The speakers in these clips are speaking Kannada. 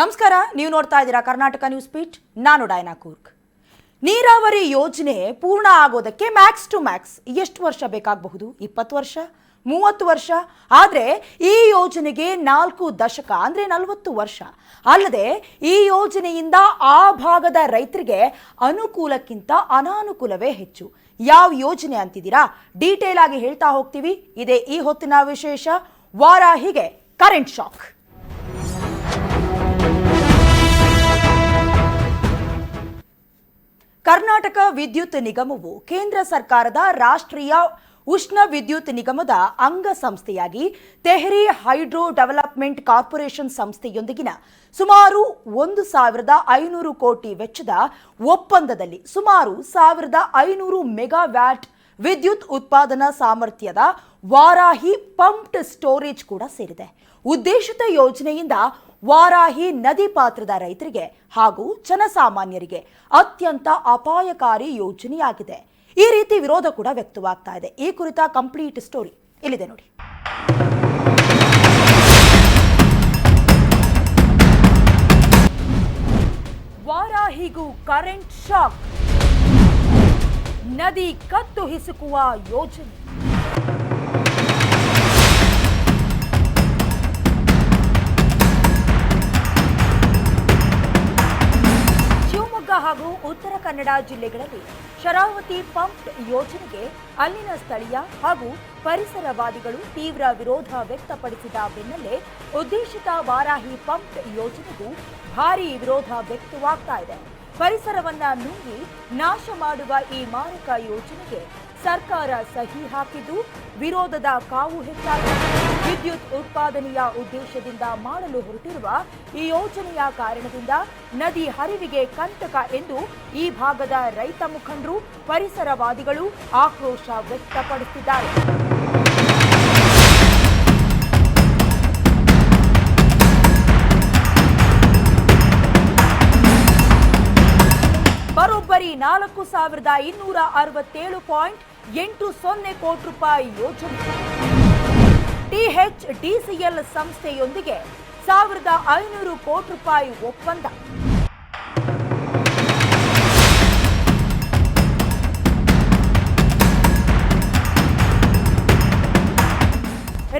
ನಮಸ್ಕಾರ, ನೀವು ನೋಡ್ತಾ ಇದ್ದೀರಾ ಕರ್ನಾಟಕ ನ್ಯೂಸ್ ಪೀಟ್ ನಾನು ಡೈನಾ ಕೂರ್ಗ್ ನೀರಾವರಿ ಯೋಜನೆ ಪೂರ್ಣ ಆಗೋದಕ್ಕೆ ಮ್ಯಾಕ್ಸ್ ಟು ಮ್ಯಾಕ್ಸ್ ಎಷ್ಟು ವರ್ಷ ಬೇಕಾಗಬಹುದು? ಇಪ್ಪತ್ತು ವರ್ಷ? ಮೂವತ್ತು ವರ್ಷ? ಆದರೆ ಈ ಯೋಜನೆಗೆ ನಾಲ್ಕು ದಶಕ ಅಂದರೆ ನಲವತ್ತು ವರ್ಷ. ಅಲ್ಲದೆ ಈ ಯೋಜನೆಯಿಂದ ಆ ಭಾಗದ ರೈತರಿಗೆ ಅನುಕೂಲಕ್ಕಿಂತ ಅನಾನುಕೂಲವೇ ಹೆಚ್ಚು. ಯಾವ ಯೋಜನೆ ಅಂತಿದ್ದೀರಾ? ಡೀಟೇಲ್ ಆಗಿ ಹೇಳ್ತಾ ಹೋಗ್ತೀವಿ. ಇದೇ ಈ ಹೊತ್ತಿನ ವಿಶೇಷ. ವಾರಾಹಿಗೆ ಕರೆಂಟ್ ಶಾಕ್ ಕರ್ನಾಟಕ ವಿದ್ಯುತ್ ನಿಗಮವು ಕೇಂದ್ರ ಸರ್ಕಾರದ ರಾಷ್ಟ್ರೀಯ ಉಷ್ಣ ವಿದ್ಯುತ್ ನಿಗಮದ ಅಂಗ ಸಂಸ್ಥೆಯಾಗಿ ತೆಹರಿ ಹೈಡ್ರೋ ಡೆವಲಪ್ಮೆಂಟ್ ಕಾರ್ಪೊರೇಷನ್ ಸಂಸ್ಥೆಯೊಂದಿಗಿನ ಸುಮಾರು ಒಂದು ಸಾವಿರದ ಐನೂರು ಕೋಟಿ ವೆಚ್ಚದ ಒಪ್ಪಂದದಲ್ಲಿ ಸುಮಾರು ಸಾವಿರದ ಐನೂರು ಮೆಗಾವ್ಯಾಟ್ ವಿದ್ಯುತ್ ಉತ್ಪಾದನಾ ಸಾಮರ್ಥ್ಯದ ವಾರಾಹಿ ಪಂಪ್ಡ್ ಸ್ಟೋರೇಜ್ ಕೂಡ ಸೇರಿದೆ. ಉದ್ದೇಶಿತ ಯೋಜನೆಯಿಂದ ವಾರಾಹಿ ನದಿ ಪಾತ್ರದ ರೈತರಿಗೆ ಹಾಗೂ ಜನಸಾಮಾನ್ಯರಿಗೆ ಅತ್ಯಂತ ಅಪಾಯಕಾರಿ ಯೋಜನೆಯಾಗಿದೆ. ಈ ರೀತಿ ವಿರೋಧ ಕೂಡ ವ್ಯಕ್ತವಾಗ್ತಾ ಇದೆ. ಈ ಕುರಿತ ಕಂಪ್ಲೀಟ್ ಸ್ಟೋರಿ ಇಲ್ಲಿದೆ ನೋಡಿ. ವಾರಾಹಿಗೂ ಕರೆಂಟ್ ಶಾಕ್. ನದಿ ಕತ್ತು ಹಿಸುಕುವ ಯೋಜನೆ. ಹಾಗೂ ಉತ್ತರ ಕನ್ನಡ ಜಿಲ್ಲೆಗಳಲ್ಲಿ ಶರಾವತಿ ಪಂಪ್ ಯೋಜನೆಗೆ ಅಲ್ಲಿನ ಸ್ಥಳೀಯ ಹಾಗೂ ಪರಿಸರವಾದಿಗಳು ತೀವ್ರ ವಿರೋಧ ವ್ಯಕ್ತಪಡಿಸಿದ ಬೆನ್ನಲ್ಲೇ ಉದ್ದೇಶಿತ ವಾರಾಹಿ ಪಂಪ್ ಯೋಜನೆಗೂ ಭಾರೀ ವಿರೋಧ ವ್ಯಕ್ತವಾಗ್ತಾ ಇದೆ. ಪರಿಸರವನ್ನ ನುಂಗಿ ನಾಶ ಮಾಡುವ ಈ ಮಾರಕ ಯೋಜನೆಗೆ ಸರ್ಕಾರ ಸಹಿ ಹಾಕಿದ್ದು ವಿರೋಧದ ಕಾವು ಹೆಚ್ಚಾಗಿದೆ ವಿದ್ಯುತ್ ಉತ್ಪಾದನೆಯ ಉದ್ದೇಶದಿಂದ ಮಾಡಲು ಹೊರಟಿರುವ ಈ ಯೋಜನೆಯ ಕಾರಣದಿಂದ ನದಿ ಹರಿವಿಗೆ ಕಂಟಕ ಎಂದು ಈ ಭಾಗದ ರೈತ ಮುಖಂಡರು, ಪರಿಸರವಾದಿಗಳು ಆಕ್ರೋಶ ವ್ಯಕ್ತಪಡಿಸಿದ್ದಾರೆ. ಬರೋಬ್ಬರಿ ನಾಲ್ಕು ಸಾವಿರದ ಇನ್ನೂರ ಅರವತ್ತೇಳು ಪಾಯಿಂಟ್ ಎಂಟು ಸೊನ್ನೆ ಕೋಟಿ ರೂಪಾಯಿ ಯೋಜನೆ. ಟಿಎಚ್ ಡಿಸಿಎಲ್ ಸಂಸ್ಥೆಯೊಂದಿಗೆ ಸಾವಿರದ ಐನೂರು ಕೋಟಿ ರೂಪಾಯಿ ಒಪ್ಪಂದ.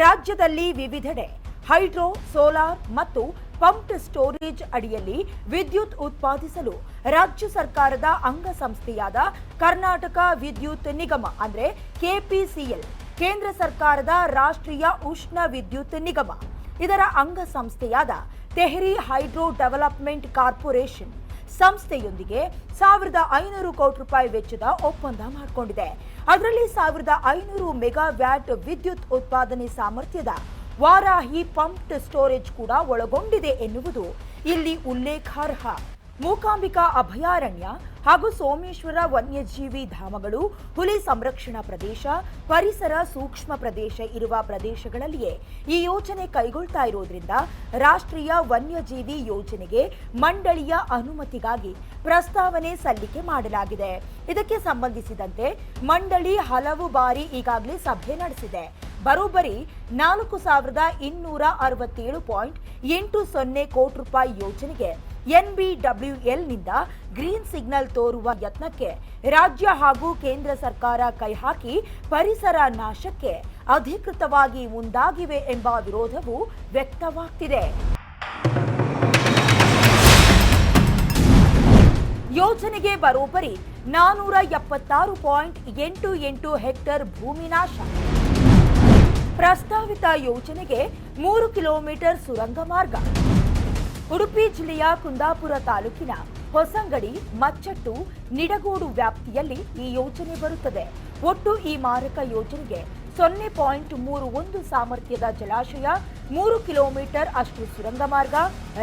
ರಾಜ್ಯದಲ್ಲಿ ವಿವಿಧೆಡೆ ಹೈಡ್ರೋ, ಸೋಲಾರ್ ಮತ್ತು ಪಂಪ್ಡ್ ಸ್ಟೋರೇಜ್ ಅಡಿಯಲ್ಲಿ ವಿದ್ಯುತ್ ಉತ್ಪಾದಿಸಲು ರಾಜ್ಯ ಸರ್ಕಾರದ ಅಂಗಸಂಸ್ಥೆಯಾದ ಕರ್ನಾಟಕ ವಿದ್ಯುತ್ ನಿಗಮ, ಅಂದರೆ ಕೆಪಿಸಿಎಲ್, ಕೇಂದ್ರ ಸರ್ಕಾರದ ರಾಷ್ಟ್ರೀಯ ಉಷ್ಣ ವಿದ್ಯುತ್ ನಿಗಮ, ಇದರ ಅಂಗಸಂಸ್ಥೆಯಾದ ತೆಹರಿ ಹೈಡ್ರೋ ಡೆವಲಪ್ಮೆಂಟ್ ಕಾರ್ಪೊರೇಷನ್ ಸಂಸ್ಥೆಯೊಂದಿಗೆ ಸಾವಿರದ ಐನೂರು ಕೋಟಿ ರೂಪಾಯಿ ವೆಚ್ಚದ ಒಪ್ಪಂದ ಮಾಡಿಕೊಂಡಿದೆ. ಅದರಲ್ಲಿ ಸಾವಿರದ ಐನೂರು ಮೆಗಾವ್ಯಾಟ್ ವಿದ್ಯುತ್ ಉತ್ಪಾದನೆ ಸಾಮರ್ಥ್ಯದ ವಾರಾಹಿ ಪಂಪ್ಡ್ ಸ್ಟೋರೇಜ್ ಕೂಡ ಒಳಗೊಂಡಿದೆ ಎನ್ನುವುದು ಇಲ್ಲಿ ಉಲ್ಲೇಖಾರ್ಹ. ಮೂಕಾಂಬಿಕಾ ಅಭಯಾರಣ್ಯ ಹಾಗೂ ಸೋಮೇಶ್ವರ ವನ್ಯಜೀವಿ ಧಾಮಗಳು, ಹುಲಿ ಸಂರಕ್ಷಣಾ ಪ್ರದೇಶ, ಪರಿಸರ ಸೂಕ್ಷ್ಮ ಪ್ರದೇಶ ಇರುವ ಪ್ರದೇಶಗಳಲ್ಲಿಯೇ ಈ ಯೋಜನೆ ಕೈಗೊಳ್ತಾ ಇರೋದ್ರಿಂದ ರಾಷ್ಟ್ರೀಯ ವನ್ಯಜೀವಿ ಯೋಜನೆಗೆ ಮಂಡಳಿಯ ಅನುಮತಿಗಾಗಿ ಪ್ರಸ್ತಾವನೆ ಸಲ್ಲಿಕೆ ಮಾಡಲಾಗಿದೆ. ಇದಕ್ಕೆ ಸಂಬಂಧಿಸಿದಂತೆ ಮಂಡಳಿ ಹಲವು ಬಾರಿ ಈಗಾಗಲೇ ಸಭೆ ನಡೆಸಿದೆ. ಬರೋಬ್ಬರಿ ನಾಲ್ಕು ಸಾವಿರದ ಇನ್ನೂರ ಅರವತ್ತೇಳು ಪಾಯಿಂಟ್ ಎಂಟು ಸೊನ್ನೆ ಕೋಟಿ ರೂಪಾಯಿ ಯೋಜನೆಗೆ ಎನ್ಬಿಡಬ್ಲ್ಯೂಎಲ್ನಿಂದ ಗ್ರೀನ್ ಸಿಗ್ನಲ್ ತೋರುವ ಯತ್ನಕ್ಕೆ ರಾಜ್ಯ ಹಾಗೂ ಕೇಂದ್ರ ಸರ್ಕಾರ ಕೈ ಹಾಕಿ ಪರಿಸರ ನಾಶಕ್ಕೆ ಅಧಿಕೃತವಾಗಿ ಮುಂದಾಗಿವೆ ಎಂಬ ವಿರೋಧವು ವ್ಯಕ್ತವಾಗ್ತಿದೆ. ಯೋಜನೆಗೆ ಬರೋಬ್ಬರಿ ನಾನೂರ ಎಪ್ಪತ್ತಾರು ಪಾಯಿಂಟ್ ಎಂಟು ಎಂಟು ಹೆಕ್ಟರ್ ಭೂಮಿ ನಾಶ. ಪ್ರಸ್ತಾವಿತ ಯೋಜನೆಗೆ ಮೂರು ಕಿಲೋಮೀಟರ್ ಸುರಂಗ ಮಾರ್ಗ. ಉಡುಪಿ ಜಿಲ್ಲೆಯ ಕುಂದಾಪುರ ತಾಲೂಕಿನ ಹೊಸಂಗಡಿ, ಮಚ್ಚಟ್ಟು, ನಿಡಗೋಡು ವ್ಯಾಪ್ತಿಯಲ್ಲಿ ಈ ಯೋಜನೆ ಬರುತ್ತದೆ. ಒಟ್ಟು ಈ ಮಾರಕ ಯೋಜನೆಗೆ ಸೊನ್ನೆ ಪಾಯಿಂಟ್ ಮೂರು ಒಂದು ಸಾಮರ್ಥ್ಯದ ಜಲಾಶಯ, ಮೂರು ಕಿಲೋಮೀಟರ್ ಅಷ್ಟು ಸುರಂಗ ಮಾರ್ಗ,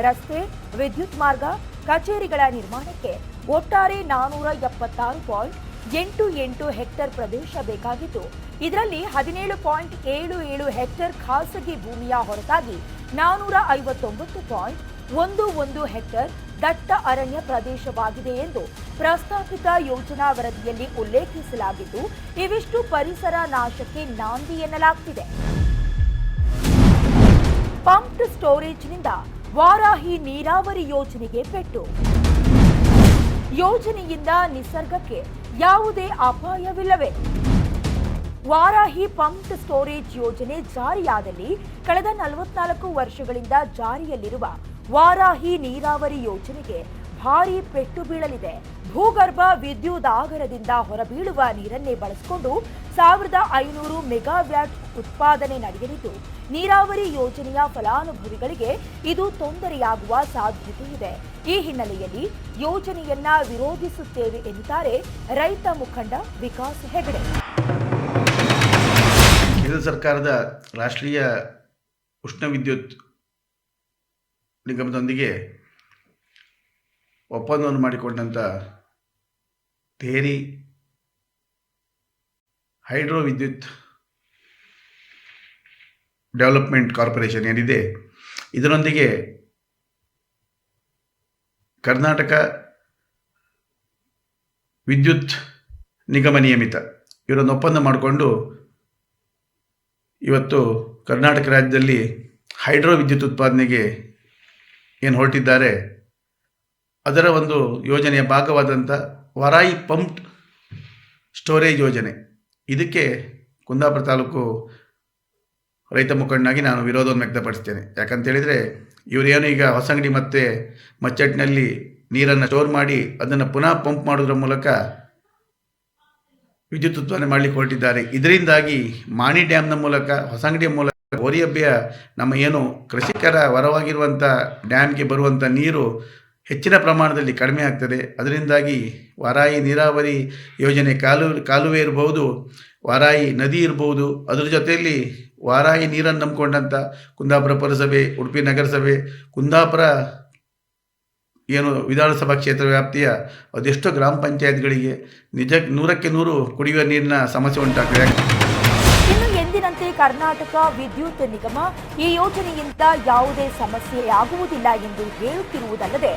ರಸ್ತೆ, ವಿದ್ಯುತ್ ಮಾರ್ಗ, ಕಚೇರಿಗಳ ನಿರ್ಮಾಣಕ್ಕೆ ಒಟ್ಟಾರೆ ನಾನೂರ ಎಪ್ಪತ್ತಾರು ಪಾಯಿಂಟ್ ಎಂಟು ಎಂಟು ಹೆಕ್ಟೇರ್ ಪ್ರದೇಶ ಬೇಕಾಗಿದ್ದು ಇದರಲ್ಲಿ ಹದಿನೇಳು ಪಾಯಿಂಟ್ ಏಳು ಏಳು ಹೆಕ್ಟೇರ್ ಖಾಸಗಿ ಭೂಮಿಯ ಹೊರತಾಗಿ ನಾನೂರ ಐವತ್ತೊಂಬತ್ತು ಪಾಯಿಂಟ್ ಒಂದು ಒಂದು ಹೆಕ್ಟೇರ್ ದಟ್ಟ ಅರಣ್ಯ ಪ್ರದೇಶವಾಗಿದೆ ಎಂದು ಪ್ರಸ್ತಾಪಿತ ಯೋಜನಾ ವರದಿಯಲ್ಲಿ ಉಲ್ಲೇಖಿಸಲಾಗಿದ್ದು, ಇವಿಷ್ಟು ಪರಿಸರ ನಾಶಕ್ಕೆ ನಾಂದಿ ಎನ್ನಲಾಗ್ತಿದೆ. ಪಂಪ್ಡ್ ಸ್ಟೋರೇಜ್ನಿಂದ ವಾರಾಹಿ ನೀರಾವರಿ ಯೋಜನೆಗೆ ಪೆಟ್ಟು. ಯೋಜನೆಯಿಂದ ನಿಸರ್ಗಕ್ಕೆ ಯಾವುದೇ ಅಪಾಯವಿಲ್ಲವೇ? ವಾರಾಹಿ ಪಂಪ್ ಸ್ಟೋರೇಜ್ ಯೋಜನೆ ಜಾರಿಯಾದಲ್ಲಿ ಕಳೆದ ನಲವತ್ನಾಲ್ಕು ವರ್ಷಗಳಿಂದ ಜಾರಿಯಲ್ಲಿರುವ ವಾರಾಹಿ ನೀರಾವರಿ ಯೋಜನೆಗೆ ಭಾರಿ ಪೆಟ್ಟು ಬೀಳಲಿದೆ. ಭೂಗರ್ಭ ವಿದ್ಯುದಾಗರದಿಂದ ಹೊರಬೀಳುವ ನೀರನ್ನೇ ಬಳಸಿಕೊಂಡು ಸಾವಿರದ ಐನೂರು ಮೆಗಾವ್ಯಾಟ್ ಉತ್ಪಾದನೆ ನಡೆಯಲಿದ್ದು, ನೀರಾವರಿ ಯೋಜನೆಯ ಫಲಾನುಭವಿಗಳಿಗೆ ಇದು ತೊಂದರೆಯಾಗುವ ಸಾಧ್ಯತೆ ಇದೆ ಈ ಹಿನ್ನೆಲೆಯಲ್ಲಿ ಯೋಜನೆಯನ್ನ ವಿರೋಧಿಸುತ್ತೇವೆ ಎನ್ನುತ್ತಾರೆ ರೈತ ಮುಖಂಡ ವಿಕಾಸ್ ಹೆಗಡೆ. ಕೇಂದ್ರ ಸರ್ಕಾರದ ರಾಷ್ಟ್ರೀಯ ಉಷ್ಣ ವಿದ್ಯುತ್ ನಿಗಮದೊಂದಿಗೆ ಒಪ್ಪಂದವನ್ನು ಮಾಡಿಕೊಂಡಂಥ ತೇರಿ ಹೈಡ್ರೋ ವಿದ್ಯುತ್ ಡೆವಲಪ್ಮೆಂಟ್ ಕಾರ್ಪೊರೇಷನ್ ಏನಿದೆ, ಇದರೊಂದಿಗೆ ಕರ್ನಾಟಕ ವಿದ್ಯುತ್ ನಿಗಮ ನಿಯಮಿತ. ಇವರನ್ನು ಒಪ್ಪಂದ ಮಾಡಿಕೊಂಡು ಇವತ್ತು ಕರ್ನಾಟಕ ರಾಜ್ಯದಲ್ಲಿ ಹೈಡ್ರೋ ವಿದ್ಯುತ್ ಉತ್ಪಾದನೆಗೆ ಏನು ಹೊರಟಿದ್ದಾರೆ, ಅದರ ಒಂದು ಯೋಜನೆಯ ಭಾಗವಾದಂಥ ವರಾಯಿ ಪಂಪ್ಡ್ ಸ್ಟೋರೇಜ್ ಯೋಜನೆ. ಇದಕ್ಕೆ ಕುಂದಾಪುರ ತಾಲೂಕು ರೈತ ಮುಖಂಡನಾಗಿ ನಾನು ವಿರೋಧವನ್ನು ವ್ಯಕ್ತಪಡಿಸ್ತೇನೆ. ಯಾಕಂತ ಹೇಳಿದರೆ ಇವರೇನು ಈಗ ಹೊಸಂಗಡಿ ಮತ್ತು ಮಚ್ಚಟ್ಟಿನಲ್ಲಿ ನೀರನ್ನು ಸ್ಟೋರ್ ಮಾಡಿ ಅದನ್ನು ಪುನಃ ಪಂಪ್ ಮಾಡೋದ್ರ ಮೂಲಕ ವಿದ್ಯುತ್ ಉತ್ಪಾದನೆ ಮಾಡಲಿಕ್ಕೆ ಹೊರಟಿದ್ದಾರೆ. ಇದರಿಂದಾಗಿ ಮಾಣಿ ಡ್ಯಾಮ್ನ ಮೂಲಕ, ಹೊಸಂಗಡಿಯ ಮೂಲಕ ಗೋರಿಯಬ್ಬೆಯ ನಮ್ಮ ಏನು ಕೃಷಿಕರ ವರವಾಗಿರುವಂಥ ಡ್ಯಾಮ್ಗೆ ಬರುವಂಥ ನೀರು ಹೆಚ್ಚಿನ ಪ್ರಮಾಣದಲ್ಲಿ ಕಡಿಮೆ ಆಗ್ತದೆ. ಅದರಿಂದಾಗಿ ವಾರಾಯಿ ನೀರಾವರಿ ಯೋಜನೆ ಕಾಲು, ಕಾಲುವೆ ಇರಬಹುದು, ವಾರಾಯಿ ನದಿ ಇರಬಹುದು, ಅದರ ಜೊತೆಯಲ್ಲಿ ವಾರಾಯಿ ನೀರನ್ನು ನಂಬಿಕೊಂಡಂಥ ಕುಂದಾಪುರ ಪುರಸಭೆ, ಉಡುಪಿ ನಗರಸಭೆ, ಕುಂದಾಪುರ ಏನು ವಿಧಾನಸಭಾ ಕ್ಷೇತ್ರ ವ್ಯಾಪ್ತಿಯ ಅದೆಷ್ಟೋ ಗ್ರಾಮ ಪಂಚಾಯತ್ಗಳಿಗೆ ನಿಜ ನೂರಕ್ಕೆ ನೂರು ಕುಡಿಯುವ ನೀರಿನ ಸಮಸ್ಯೆ ಉಂಟಾಗ್ತದೆ. ಎಂದಿನಂತೆ ಕರ್ನಾಟಕ ವಿದ್ಯುತ್ ನಿಗಮ ಈ ಯೋಜನೆಯಿಂದ ಯಾವುದೇ ಸಮಸ್ಯೆಯಾಗುವುದಿಲ್ಲ ಎಂದು ಹೇಳುತ್ತಿರುವುದಲ್ಲದೆ,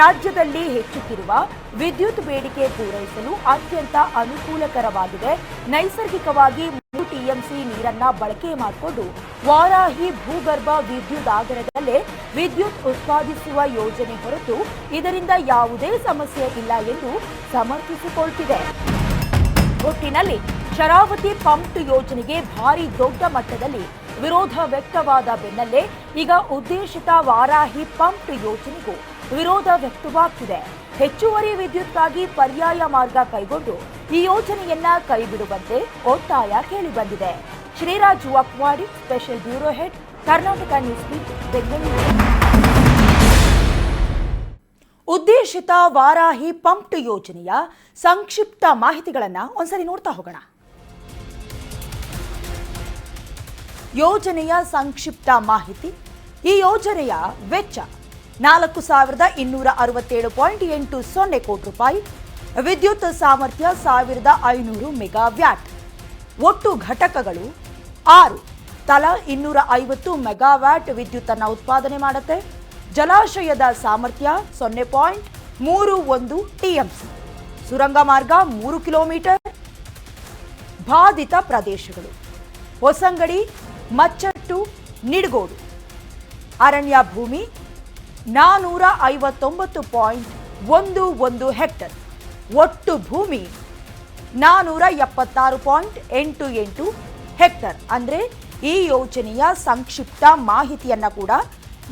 ರಾಜ್ಯದಲ್ಲಿ ಹೆಚ್ಚುತ್ತಿರುವ ವಿದ್ಯುತ್ ಬೇಡಿಕೆ ಪೂರೈಸಲು ಅತ್ಯಂತ ಅನುಕೂಲಕರವಾಗಿದೆ. ನೈಸರ್ಗಿಕವಾಗಿ ಮೂರು ಟಿಎಂಸಿ ನೀರನ್ನ ಬಳಕೆ ಮಾಡಿಕೊಂಡು ವಾರಾಹಿ ಭೂಗರ್ಭ ವಿದ್ಯುತ್ ಆಗರದಲ್ಲೇ ವಿದ್ಯುತ್ ಉತ್ಪಾದಿಸುವ ಯೋಜನೆ ಹೊರತು ಇದರಿಂದ ಯಾವುದೇ ಸಮಸ್ಯೆ ಇಲ್ಲ ಎಂದು ಸಮರ್ಥಿಸಿಕೊಳ್ತಿದೆ. ಒಟ್ಟಿನಲ್ಲಿ ಶರಾವತಿ ಪಂಪ್ ಯೋಜನೆಗೆ ಭಾರಿ ದೊಡ್ಡ ಮಟ್ಟದಲ್ಲಿ ವಿರೋಧ ವ್ಯಕ್ತವಾದ ಬೆನ್ನಲ್ಲೇ ಈಗ ಉದ್ದೇಶಿತ ವಾರಾಹಿ ಪಂಪ್ ಯೋಜನೆಗೂ ವಿರೋಧ ವ್ಯಕ್ತವಾಗ್ತಿದೆ. ಹೆಚ್ಚುವರಿ ವಿದ್ಯುತ್ಗಾಗಿ ಪರ್ಯಾಯ ಮಾರ್ಗ ಕೈಗೊಂಡು ಈ ಯೋಜನೆಯನ್ನ ಕೈಬಿಡುವಂತೆ ಒತ್ತಾಯ ಕೇಳಿಬಂದಿದೆ. Sriraju Akwadi special bureau head, Karnataka news Bengaluru. ಉದ್ದೇಶಿತ ವಾರಾಹಿ ಪಂಪ್ ಯೋಜನೆಯ ಸಂಕ್ಷಿಪ್ತ ಮಾಹಿತಿಗಳನ್ನು ಒಂದ್ಸರಿ ನೋಡ್ತಾ ಹೋಗೋಣ. ಯೋಜನೆಯ ಸಂಕ್ಷಿಪ್ತ ಮಾಹಿತಿ. ಈ ಯೋಜನೆಯ ವೆಚ್ಚ ನಾಲ್ಕು ಸಾವಿರದ ಇನ್ನೂರ ಅರವತ್ತೇಳು ಪಾಯಿಂಟ್ ಎಂಟು ಸೊನ್ನೆ ಕೋಟಿ ರೂಪಾಯಿ. ವಿದ್ಯುತ್ ಸಾಮರ್ಥ್ಯ ಸಾವಿರದ ಐನೂರು ಮೆಗಾವ್ಯಾಟ್. ಒಟ್ಟು ಘಟಕಗಳು ಆರು ತಲಾ ಇನ್ನೂರ ಐವತ್ತು ಮೆಗಾವ್ಯಾಟ್ ವಿದ್ಯುತ್ತನ್ನು ಉತ್ಪಾದನೆ ಮಾಡುತ್ತೆ. ಜಲಾಶಯದ ಸಾಮರ್ಥ್ಯ ಸೊನ್ನೆ ಪಾಯಿಂಟ್ ಮೂರು ಒಂದು ಟಿಎಂಸಿ. ಸುರಂಗ ಮಾರ್ಗ ಮೂರು ಕಿಲೋಮೀಟರ್. ಬಾಧಿತ ಪ್ರದೇಶಗಳು. ಹೊಸಂಗಡಿ ಮಚ್ಚಟ್ಟು, ನಿಡಗೋಡು. ಅರಣ್ಯ ಭೂಮಿ ನಾನೂರ ಐವತ್ತೊಂಬತ್ತು ಪಾಯಿಂಟ್ ಒಂದು ಒಂದು ಹೆಕ್ಟರ್. ಒಟ್ಟು ಭೂಮಿ ನಾನೂರ ಎಪ್ಪತ್ತಾರು ಪಾಯಿಂಟ್ ಎಂಟು ಎಂಟು ಹೆಕ್ಟರ್. ಅಂದರೆ ಈ ಯೋಜನೆಯ ಸಂಕ್ಷಿಪ್ತ ಮಾಹಿತಿಯನ್ನು ಕೂಡ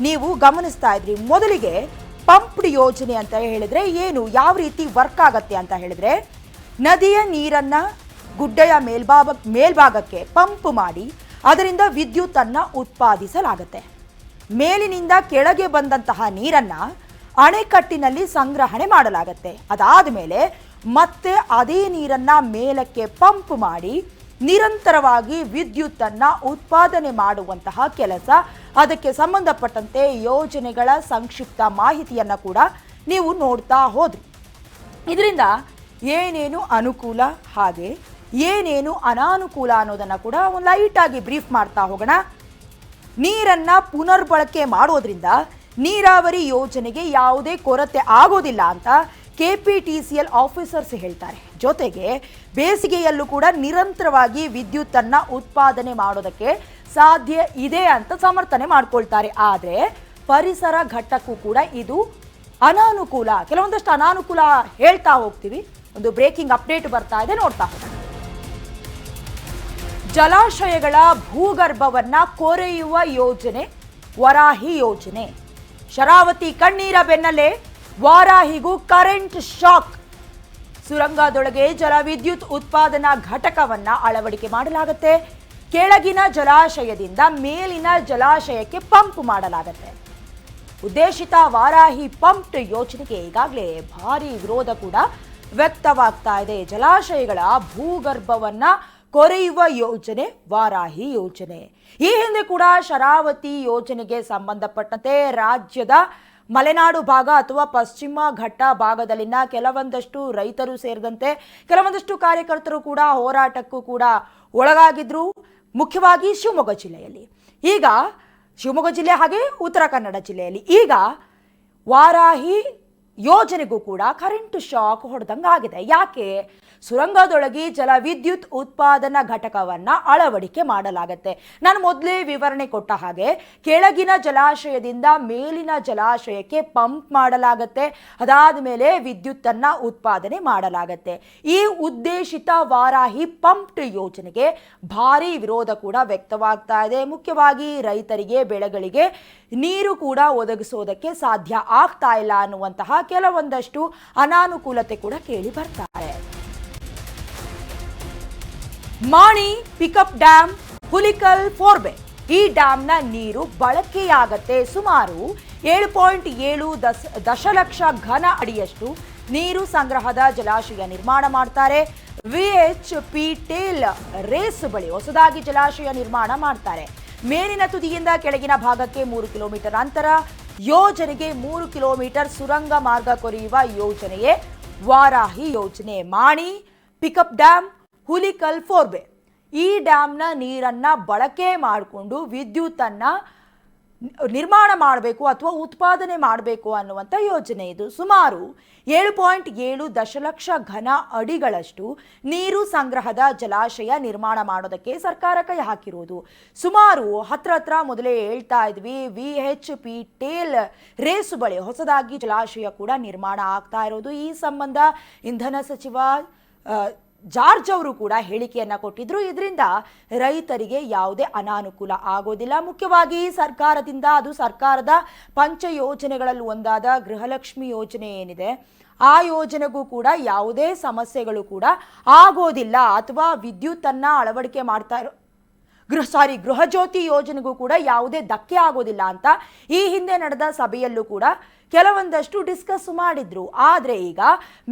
ನೀವು ಗಮನಿಸ್ತಾ ಇದ್ರಿ. ಮೊದಲಿಗೆ ಪಂಪ್ಡ್ ಯೋಜನೆ ಅಂತ ಹೇಳಿದ್ರೆ ಏನು? ಯಾವ ರೀತಿ ವರ್ಕ್ ಆಗತ್ತೆ ಅಂತ ಹೇಳಿದ್ರೆ ನದಿಯ ನೀರನ್ನ ಗುಡ್ಡೆಯ ಮೇಲ್ಭಾಗ ಮೇಲ್ಭಾಗಕ್ಕೆ ಪಂಪ್ ಮಾಡಿ ಅದರಿಂದ ವಿದ್ಯುತ್ತನ್ನು ಉತ್ಪಾದಿಸಲಾಗುತ್ತೆ. ಮೇಲಿನಿಂದ ಕೆಳಗೆ ಬಂದಂತಹ ನೀರನ್ನ ಅಣೆಕಟ್ಟಿನಲ್ಲಿ ಸಂಗ್ರಹಣೆ ಮಾಡಲಾಗುತ್ತೆ. ಅದಾದ ಮೇಲೆ ಮತ್ತೆ ಅದೇ ನೀರನ್ನ ಮೇಲಕ್ಕೆ ಪಂಪ್ ಮಾಡಿ ನಿರಂತರವಾಗಿ ವಿದ್ಯುತ್ತನ್ನು ಉತ್ಪಾದನೆ ಮಾಡುವಂತಹ ಕೆಲಸ. ಅದಕ್ಕೆ ಸಂಬಂಧಪಟ್ಟಂತೆ ಯೋಜನೆಗಳ ಸಂಕ್ಷಿಪ್ತ ಮಾಹಿತಿಯನ್ನ ಕೂಡ ನೀವು ನೋಡ್ತಾ ಹೋದ್ರಿ. ಇದರಿಂದ ಏನೇನು ಅನುಕೂಲ ಹಾಗೆ ಏನೇನು ಅನಾನುಕೂಲ ಅನ್ನೋದನ್ನ ಕೂಡ ಒಂದು ಲೈಟಾಗಿ ಬ್ರೀಫ್ ಮಾಡ್ತಾ ಹೋಗೋಣ. ನೀರನ್ನ ಪುನರ್ಬಳಕೆ ಮಾಡೋದ್ರಿಂದ ನೀರಾವರಿ ಯೋಜನೆಗೆ ಯಾವುದೇ ಕೊರತೆ ಆಗೋದಿಲ್ಲ ಅಂತ K P T C L officers ಹೇಳ್ತಾರೆ. ಜೊತೆಗೆ ಬೇಸಿಗೆಯಲ್ಲೂ ಕೂಡ ನಿರಂತರವಾಗಿ ವಿದ್ಯುತ್ತನ್ನು ಉತ್ಪಾದನೆ ಮಾಡೋದಕ್ಕೆ ಸಾಧ್ಯ ಇದೆ ಅಂತ ಸಮರ್ಥನೆ ಮಾಡ್ಕೊಳ್ತಾರೆ. ಆದರೆ ಪರಿಸರ ಘಟ್ಟಕ್ಕೂ ಕೂಡ ಇದು ಅನಾನುಕೂಲ. ಕೆಲವೊಂದಷ್ಟು ಅನಾನುಕೂಲ ಹೇಳ್ತಾ ಹೋಗ್ತೀವಿ. ಒಂದು ಬ್ರೇಕಿಂಗ್ ಅಪ್ಡೇಟ್ ಬರ್ತಾ ಇದೆ, ನೋಡ್ತಾ ಹೋಗೋಣ. ಜಲಾಶಯಗಳ ಭೂಗರ್ಭವನ್ನ ಕೊರೆಯುವ ಯೋಜನೆ, ವರಾಹಿ ಯೋಜನೆ. ಶರಾವತಿ ಕಣ್ಣೀರ ಬೆನ್ನಲ್ಲೇ ವಾರಾಹಿಗೂ ಕರೆಂಟ್ ಶಾಕ್. ಸುರಂಗದೊಳಗೆ ಜಲವಿದ್ಯುತ್ ಉತ್ಪಾದನಾ ಘಟಕವನ್ನ ಅಳವಡಿಕೆ ಮಾಡಲಾಗುತ್ತೆ. ಕೆಳಗಿನ ಜಲಾಶಯದಿಂದ ಮೇಲಿನ ಜಲಾಶಯಕ್ಕೆ ಪಂಪ್ ಮಾಡಲಾಗುತ್ತೆ. ಉದ್ದೇಶಿತ ವಾರಾಹಿ ಪಂಪ್ ಯೋಜನೆಗೆ ಈಗಾಗಲೇ ಭಾರಿ ವಿರೋಧ ಕೂಡ ವ್ಯಕ್ತವಾಗ್ತಾ ಇದೆ. ಜಲಾಶಯಗಳ ಭೂಗರ್ಭವನ್ನ ಕೊರೆಯುವ ಯೋಜನೆ, ವಾರಾಹಿ ಯೋಜನೆ. ಈ ಹಿಂದೆ ಕೂಡ ಶರಾವತಿ ಯೋಜನೆಗೆ ಸಂಬಂಧಪಟ್ಟಂತೆ ರಾಜ್ಯದ ಮಲೆನಾಡು ಭಾಗ ಅಥವಾ ಪಶ್ಚಿಮ ಘಟ್ಟ ಭಾಗದಲ್ಲಿನ ಕೆಲವೊಂದಷ್ಟು ರೈತರು ಸೇರಿದಂತೆ ಕೆಲವೊಂದಷ್ಟು ಕಾರ್ಯಕರ್ತರು ಕೂಡ ಹೋರಾಟಕ್ಕೂ ಕೂಡ ಒಳಗಾಗಿದ್ರು, ಮುಖ್ಯವಾಗಿ ಶಿವಮೊಗ್ಗ ಜಿಲ್ಲೆಯಲ್ಲಿ. ಈಗ ಶಿವಮೊಗ್ಗ ಜಿಲ್ಲೆ ಹಾಗೆ ಉತ್ತರ ಕನ್ನಡ ಜಿಲ್ಲೆಯಲ್ಲಿ. ಈಗ ವಾರಾಹಿ ಯೋಜನೆಗೂ ಕೂಡ ಕರೆಂಟ್ ಶಾಕ್ ಹೊಡೆದಂಗಾಗಿದೆ. ಯಾಕೆ? ಸುರಂಗದೊಳಗೆ ಜಲವಿದ್ಯುತ್ ಉತ್ಪಾದನಾ ಘಟಕವನ್ನ ಅಳವಡಿಕೆ ಮಾಡಲಾಗುತ್ತೆ. ನಾನು ಮೊದಲೇ ವಿವರಣೆ ಕೊಟ್ಟ ಹಾಗೆ ಕೆಳಗಿನ ಜಲಾಶಯದಿಂದ ಮೇಲಿನ ಜಲಾಶಯಕ್ಕೆ ಪಂಪ್ ಮಾಡಲಾಗುತ್ತೆ. ಅದಾದ ಮೇಲೆ ವಿದ್ಯುತ್ತನ್ನು ಉತ್ಪಾದನೆ ಮಾಡಲಾಗುತ್ತೆ. ಈ ಉದ್ದೇಶಿತ ವಾರಾಹಿ ಪಂಪ್ ಯೋಜನೆಗೆ ಭಾರಿ ವಿರೋಧ ಕೂಡ ವ್ಯಕ್ತವಾಗ್ತಾ ಇದೆ. ಮುಖ್ಯವಾಗಿ ರೈತರಿಗೆ, ಬೆಳೆಗಳಿಗೆ ನೀರು ಕೂಡ ಒದಗಿಸೋದಕ್ಕೆ ಸಾಧ್ಯ ಆಗ್ತಾ ಇಲ್ಲ ಅನ್ನುವಂತಹ ಕೆಲವೊಂದಷ್ಟು ಅನಾನುಕೂಲತೆ ಕೂಡ ಕೇಳಿ ಬರ್ತಾರೆ. Mani pickup dam Hulikal forebay. ಈ ಡ್ಯಾಮ್ನ ನೀರು ಬಳಕೆಯಾಗತ್ತೆ. ಸುಮಾರು ಏಳು ಪಾಯಿಂಟ್ ಏಳು ದಶ ದಶಲಕ್ಷ ಘನ ಅಡಿಯಷ್ಟು ನೀರು ಸಂಗ್ರಹದ ಜಲಾಶಯ ನಿರ್ಮಾಣ ಮಾಡ್ತಾರೆ. ವಿಎಚ್ ಪಿ ಟೇಲ್ ರೇಸ್ ಬಳಿ ಹೊಸದಾಗಿ ಜಲಾಶಯ ನಿರ್ಮಾಣ ಮಾಡ್ತಾರೆ. ಮೇಲಿನ ತುದಿಯಿಂದ ಕೆಳಗಿನ ಭಾಗಕ್ಕೆ ಮೂರು ಕಿಲೋಮೀಟರ್ ಅಂತರ. ಯೋಜನೆಗೆ ಮೂರು ಕಿಲೋಮೀಟರ್ ಸುರಂಗ ಮಾರ್ಗ ಕೊರೆಯುವ ಯೋಜನೆಯೇ ವಾರಾಹಿ ಯೋಜನೆ. Mani pickup dam Hulikal forebay ಈ ಡ್ಯಾಮ್ನ ನೀರನ್ನು ಬಳಕೆ ಮಾಡಿಕೊಂಡು ವಿದ್ಯುತ್ತನ್ನು ನಿರ್ಮಾಣ ಮಾಡಬೇಕು ಅಥವಾ ಉತ್ಪಾದನೆ ಮಾಡಬೇಕು ಅನ್ನುವಂಥ ಯೋಜನೆ ಇದು. ಸುಮಾರು ಏಳು ಪಾಯಿಂಟ್ ಏಳು ದಶಲಕ್ಷ ಘನ ಅಡಿಗಳಷ್ಟು ನೀರು ಸಂಗ್ರಹದ ಜಲಾಶಯ ನಿರ್ಮಾಣ ಮಾಡೋದಕ್ಕೆ ಸರ್ಕಾರ ಕೈ ಹಾಕಿರುವುದು ಸುಮಾರು ಹತ್ರ ಹತ್ರ ಮೊದಲೇ ಹೇಳ್ತಾ ಇದ್ವಿ V H P tail race ಬಳಿ ಹೊಸದಾಗಿ ಜಲಾಶಯ ಕೂಡ ನಿರ್ಮಾಣ ಆಗ್ತಾ ಇರೋದು. ಈ ಸಂಬಂಧ ಇಂಧನ ಸಚಿವ ಜಾರ್ಜ್ ಅವರು ಕೂಡ ಹೇಳಿಕೆಯನ್ನ ಕೊಟ್ಟಿದ್ರು. ಇದರಿಂದ ರೈತರಿಗೆ ಯಾವುದೇ ಅನಾನುಕೂಲ ಆಗೋದಿಲ್ಲ. ಮುಖ್ಯವಾಗಿ ಸರ್ಕಾರದಿಂದ, ಅದು ಸರ್ಕಾರದ ಪಂಚ ಯೋಜನೆಗಳಲ್ಲಿ ಒಂದಾದ ಗೃಹಲಕ್ಷ್ಮಿ ಯೋಜನೆ ಏನಿದೆ, ಆ ಯೋಜನೆಗೂ ಕೂಡ ಯಾವುದೇ ಸಮಸ್ಯೆಗಳು ಕೂಡ ಆಗೋದಿಲ್ಲ. ಅಥವಾ ವಿದ್ಯುತ್ತನ್ನು ಅಳವಡಿಕೆ ಮಾಡ್ತಾ ಇರೋ, ಗೃಹ, ಸಾರಿ, ಗೃಹಜ್ಯೋತಿ ಯೋಜನೆಗೂ ಕೂಡ ಯಾವುದೇ ಧಕ್ಕೆ ಆಗೋದಿಲ್ಲ ಅಂತ ಈ ಹಿಂದೆ ನಡೆದ ಸಭೆಯಲ್ಲೂ ಕೂಡ ಕೆಲವೊಂದಷ್ಟು ಡಿಸ್ಕಸ್ ಮಾಡಿದ್ರು. ಆದರೆ ಈಗ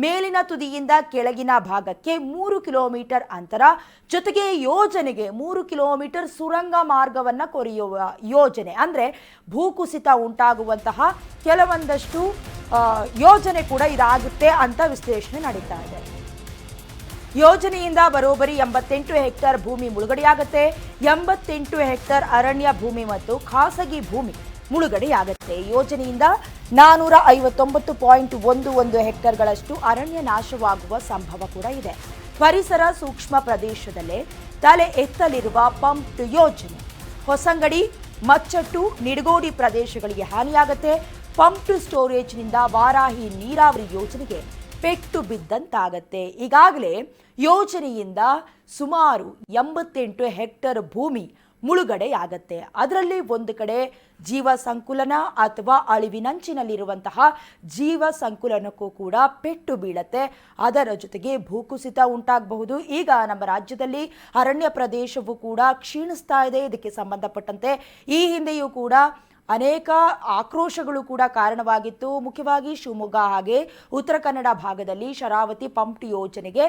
ಮೇಲಿನ ತುದಿಯಿಂದ ಕೆಳಗಿನ ಭಾಗಕ್ಕೆ ಮೂರು ಕಿಲೋಮೀಟರ್ ಅಂತರ, ಜೊತೆಗೆ ಯೋಜನೆಗೆ ಮೂರು ಕಿಲೋಮೀಟರ್ ಸುರಂಗ ಮಾರ್ಗವನ್ನು ಕೊರೆಯುವ ಯೋಜನೆ. ಅಂದರೆ ಭೂಕುಸಿತ ಉಂಟಾಗುವಂತಹ ಕೆಲವೊಂದಷ್ಟು ಯೋಜನೆ ಕೂಡ ಇದಾಗುತ್ತೆ ಅಂತ ವಿಶ್ಲೇಷಣೆ ನಡೀತಾ ಇದೆ. ಯೋಜನೆಯಿಂದ ಬರೋಬ್ಬರಿ ಎಂಬತ್ತೆಂಟು ಹೆಕ್ಟೇರ್ ಭೂಮಿ ಮುಳುಗಡೆಯಾಗುತ್ತೆ. ಎಂಬತ್ತೆಂಟು ಹೆಕ್ಟೇರ್ ಅರಣ್ಯ ಭೂಮಿ ಮತ್ತು ಖಾಸಗಿ ಭೂಮಿ ಮುಳುಗಡೆಯಾಗುತ್ತೆ. ಯೋಜನೆಯಿಂದ ನಾನೂರ ಐವತ್ತೊಂಬತ್ತು ಪಾಯಿಂಟ್ ಒಂದು ಒಂದು ಹೆಕ್ಟೇರ್ಗಳಷ್ಟು ಅರಣ್ಯ ನಾಶವಾಗುವ ಸಂಭವ ಕೂಡ ಇದೆ. ಪರಿಸರ ಸೂಕ್ಷ್ಮ ಪ್ರದೇಶದಲ್ಲೇ ತಲೆ ಎತ್ತಲಿರುವ ಪಂಪ್ ಯೋಜನೆ. ಹೊಸಂಗಡಿ, ಮಚ್ಚಟ್ಟು, ನಿಡಗೋಡಿ ಪ್ರದೇಶಗಳಿಗೆ ಹಾನಿಯಾಗುತ್ತೆ. ಪಂಪ್ ಸ್ಟೋರೇಜ್ನಿಂದ ವಾರಾಹಿ ನೀರಾವರಿ ಯೋಜನೆಗೆ ಪೆಟ್ಟು ಬಿದ್ದಂತಾಗತ್ತೆ. ಈಗಾಗಲೇ ಯೋಜನೆಯಿಂದ ಸುಮಾರು ಎಂಬತ್ತೆಂಟು ಹೆಕ್ಟರ್ ಭೂಮಿ ಮುಳುಗಡೆಯಾಗತ್ತೆ. ಅದರಲ್ಲಿ ಒಂದು ಕಡೆ ಜೀವ ಸಂಕುಲನ ಅಥವಾ ಅಳಿವಿನಂಚಿನಲ್ಲಿರುವಂತಹ ಜೀವ ಸಂಕುಲನಕ್ಕೂ ಕೂಡ ಪೆಟ್ಟು ಬೀಳತ್ತೆ. ಅದರ ಜೊತೆಗೆ ಭೂಕುಸಿತ ಉಂಟಾಗಬಹುದು. ಈಗ ನಮ್ಮ ರಾಜ್ಯದಲ್ಲಿ ಅರಣ್ಯ ಪ್ರದೇಶವು ಕೂಡ ಕ್ಷೀಣಿಸ್ತಾ ಇದೆ. ಇದಕ್ಕೆ ಸಂಬಂಧಪಟ್ಟಂತೆ ಈ ಹಿಂದೆಯೂ ಕೂಡ ಅನೇಕ ಆಕ್ರೋಶಗಳು ಕೂಡ ಕಾರಣವಾಗಿತ್ತು. ಮುಖ್ಯವಾಗಿ ಶಿವಮೊಗ್ಗ ಹಾಗೆ ಉತ್ತರ ಕನ್ನಡ ಭಾಗದಲ್ಲಿ ಶರಾವತಿ ಪಂಪ್ ಯೋಜನೆಗೆ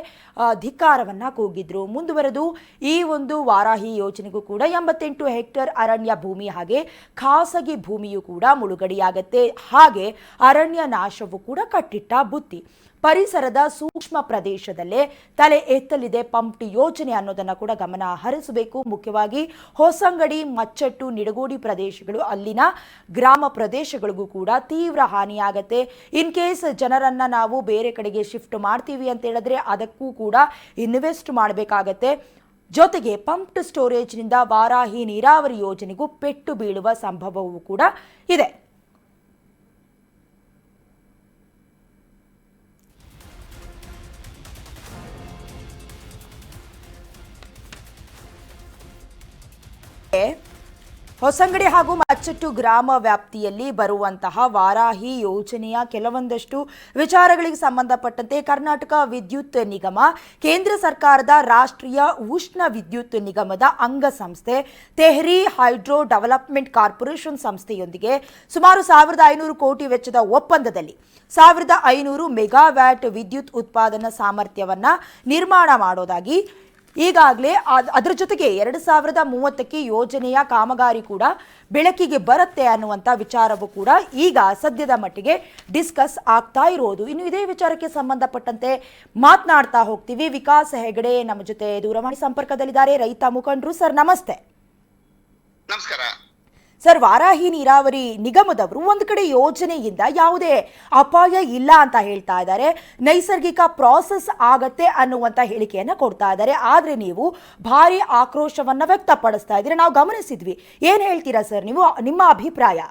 ಧಿಕ್ಕಾರವನ್ನು ಕೂಗಿದ್ರು. ಮುಂದುವರೆದು ಈ ಒಂದು ವಾರಾಹಿ ಯೋಜನೆಗೂ ಕೂಡ ಎಂಬತ್ತೆಂಟು ಹೆಕ್ಟೇರ್ ಅರಣ್ಯ ಭೂಮಿ ಹಾಗೆ ಖಾಸಗಿ ಭೂಮಿಯು ಕೂಡ ಮುಳುಗಡೆಯಾಗತ್ತೆ. ಹಾಗೆ ಅರಣ್ಯ ನಾಶವು ಕೂಡ ಕಟ್ಟಿಟ್ಟ ಬುತ್ತಿ. ಪರಿಸರದ ಸೂಕ್ಷ್ಮ ಪ್ರದೇಶದಲ್ಲೇ ತಲೆ ಎತ್ತಲಿದೆ ಪಂಪ್ ಯೋಜನೆ ಅನ್ನೋದನ್ನು ಕೂಡ ಗಮನ ಹರಿಸಬೇಕು. ಮುಖ್ಯವಾಗಿ ಹೊಸಂಗಡಿ, ಮಚ್ಚಟ್ಟು, ನಿಡಗೋಡಿ ಪ್ರದೇಶಗಳು ಅಲ್ಲಿನ ಗ್ರಾಮ ಪ್ರದೇಶಗಳಿಗೂ ಕೂಡ ತೀವ್ರ ಹಾನಿಯಾಗತ್ತೆ. ಇನ್ ಕೇಸ್ ಜನರನ್ನ ನಾವು ಬೇರೆ ಕಡೆಗೆ ಶಿಫ್ಟ್ ಮಾಡ್ತೀವಿ ಅಂತ ಹೇಳಿದ್ರೆ ಅದಕ್ಕೂ ಕೂಡ ಇನ್ವೆಸ್ಟ್ ಮಾಡಬೇಕಾಗತ್ತೆ. ಜೊತೆಗೆ ಪಂಪ್ಡ್ ಸ್ಟೋರೇಜ್ನಿಂದ ವಾರಾಹಿ ನೀರಾವರಿ ಯೋಜನೆಗೂ ಪೆಟ್ಟು ಬೀಳುವ ಸಂಭವವೂ ಕೂಡ ಇದೆ. ಹೊಸಂಗಡಿ ಹಾಗೂ ಮಚ್ಚಟ್ಟು ಗ್ರಾಮ ವ್ಯಾಪ್ತಿಯಲ್ಲಿ ಬರುವಂತಹ ವಾರಾಹಿ ಯೋಜನೆಯ ಕೆಲವೊಂದಷ್ಟು ವಿಚಾರಗಳಿಗೆ ಸಂಬಂಧಪಟ್ಟಂತೆ ಕರ್ನಾಟಕ ವಿದ್ಯುತ್ ನಿಗಮ, ಕೇಂದ್ರ ಸರ್ಕಾರದ ರಾಷ್ಟ್ರೀಯ ಉಷ್ಣ ವಿದ್ಯುತ್ ನಿಗಮದ ಅಂಗಸಂಸ್ಥೆ, ತೆಹ್ರಿ ಹೈಡ್ರೋ ಡೆವಲಪ್ಮೆಂಟ್ ಕಾರ್ಪೊರೇಷನ್ ಸಂಸ್ಥೆಯೊಂದಿಗೆ ಸುಮಾರು ಸಾವಿರದ ಐನೂರು ಕೋಟಿ ವೆಚ್ಚದ ಒಪ್ಪಂದದಲ್ಲಿ ಸಾವಿರದ ಐನೂರು ಮೆಗಾವ್ಯಾಟ್ ವಿದ್ಯುತ್ ಉತ್ಪಾದನಾ ಸಾಮರ್ಥ್ಯವನ್ನ ನಿರ್ಮಾಣ ಮಾಡೋದಾಗಿ ಈಗಾಗಲೇ ಅದರ ಜೊತೆಗೆ ಎರಡು ಸಾವಿರದ ಮೂವತ್ತಕ್ಕೆ ಯೋಜನೆಯ ಕಾಮಗಾರಿ ಕೂಡ ಬೆಳಕಿಗೆ ಬರುತ್ತೆ ಅನ್ನುವಂಥ ವಿಚಾರವೂ ಕೂಡ ಈಗ ಸದ್ಯದ ಮಟ್ಟಿಗೆ ಡಿಸ್ಕಸ್ ಆಗ್ತಾ ಇರೋದು. ಇನ್ನು ಇದೇ ವಿಚಾರಕ್ಕೆ ಸಂಬಂಧಪಟ್ಟಂತೆ ಮಾತನಾಡ್ತಾ ಹೋಗ್ತೀವಿ. ವಿಕಾಸ್ ಹೆಗಡೆ ನಮ್ಮ ಜೊತೆ ದೂರವಾಣಿ ಸಂಪರ್ಕದಲ್ಲಿದ್ದಾರೆ. ರೈತ ಮುಖಂಡರು ಸರ್, ನಮಸ್ತೆ. ನಮಸ್ಕಾರ. ಸರ್, ವಾರಾಹಿ ನೀರಾವರಿ ನಿಗಮದವರು ಒಂದು ಕಡೆ ಯೋಜನೆಯಿಂದ ಯಾವುದೇ ಅಪಾಯ ಇಲ್ಲ ಅಂತ ಹೇಳ್ತಾ ಇದ್ದಾರೆ. ನೈಸರ್ಗಿಕ ಪ್ರಾಸೆಸ್ ಆಗತ್ತೆ ಅನ್ನುವಂಥ ಹೇಳಿಕೆಯನ್ನ ಕೊಡ್ತಾ ಇದ್ದಾರೆ. ಆದ್ರೆ ನೀವು ಭಾರಿ ಆಕ್ರೋಶವನ್ನ ವ್ಯಕ್ತಪಡಿಸ್ತಾ ಇದ್ದೀರಿ. ನಾವು ಗಮನಿಸಿದ್ವಿ. ಏನ್ ಹೇಳ್ತೀರಾ ಸರ್ ನೀವು, ನಿಮ್ಮ ಅಭಿಪ್ರಾಯ?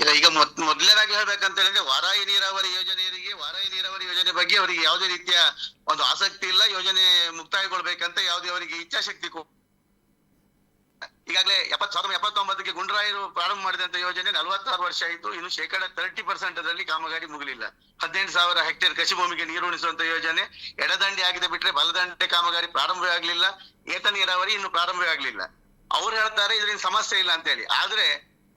ಇಲ್ಲ, ಈಗ ಮೊದ್- ಮೊದಲನೇದಾಗಿ ಹೇಳ್ಬೇಕಂತ ಹೇಳಿದ್ರೆ ವಾರಾಯಿ ನೀರಾವರಿ ಯೋಜನೆಯವರಿಗೆ ವಾರಾಯಿ ನೀರಾವರಿ ಯೋಜನೆ ಬಗ್ಗೆ ಅವರಿಗೆ ಯಾವುದೇ ರೀತಿಯ ಒಂದು ಆಸಕ್ತಿ ಇಲ್ಲ. ಯೋಜನೆ ಮುಕ್ತಾಯಗೊಳ್ಬೇಕಂತ ಯಾವುದೇ ಅವರಿಗೆ ಇಚ್ಛಾಶಕ್ತಿ ಈಗಾಗಲೇ ಎಪ್ಪತ್ ಸಾವಿರದ ಎಪ್ಪತ್ತೊಂಬತ್ತಕ್ಕೆ ಗುಂಡ್ರಾಯರು ಪ್ರಾರಂಭ ಮಾಡಿದಂತ ಯೋಜನೆ ನಲವತ್ತಾರು ವರ್ಷ ಆಯಿತು. ಇನ್ನು ಶೇಕಡ ತರ್ಟಿ ಪರ್ಸೆಂಟ್ ಅದರಲ್ಲಿ ಕಾಮಗಾರಿ ಮುಗಿಲಿಲ್ಲ. ಹದಿನೆಂಟು ಸಾವಿರ ಹೆಕ್ಟೇರ್ ಕೃಷಿ ಭೂಮಿಗೆ ನೀರು ಉಣಿಸುವಂತ ಯೋಜನೆ ಎಡದಂಡೆ ಆಗಿದೆ ಬಿಟ್ರೆ ಬಲದಂಡೆ ಕಾಮಗಾರಿ ಪ್ರಾರಂಭವೇ ಆಗ್ಲಿಲ್ಲ. ಏತ ನೀರಾವರಿ ಇನ್ನು ಪ್ರಾರಂಭವೇ ಆಗ್ಲಿಲ್ಲ. ಅವ್ರು ಹೇಳ್ತಾರೆ, ಇದರಿಂದ ಸಮಸ್ಯೆ ಇಲ್ಲ ಅಂತ ಹೇಳಿ ಆದ್ರೆ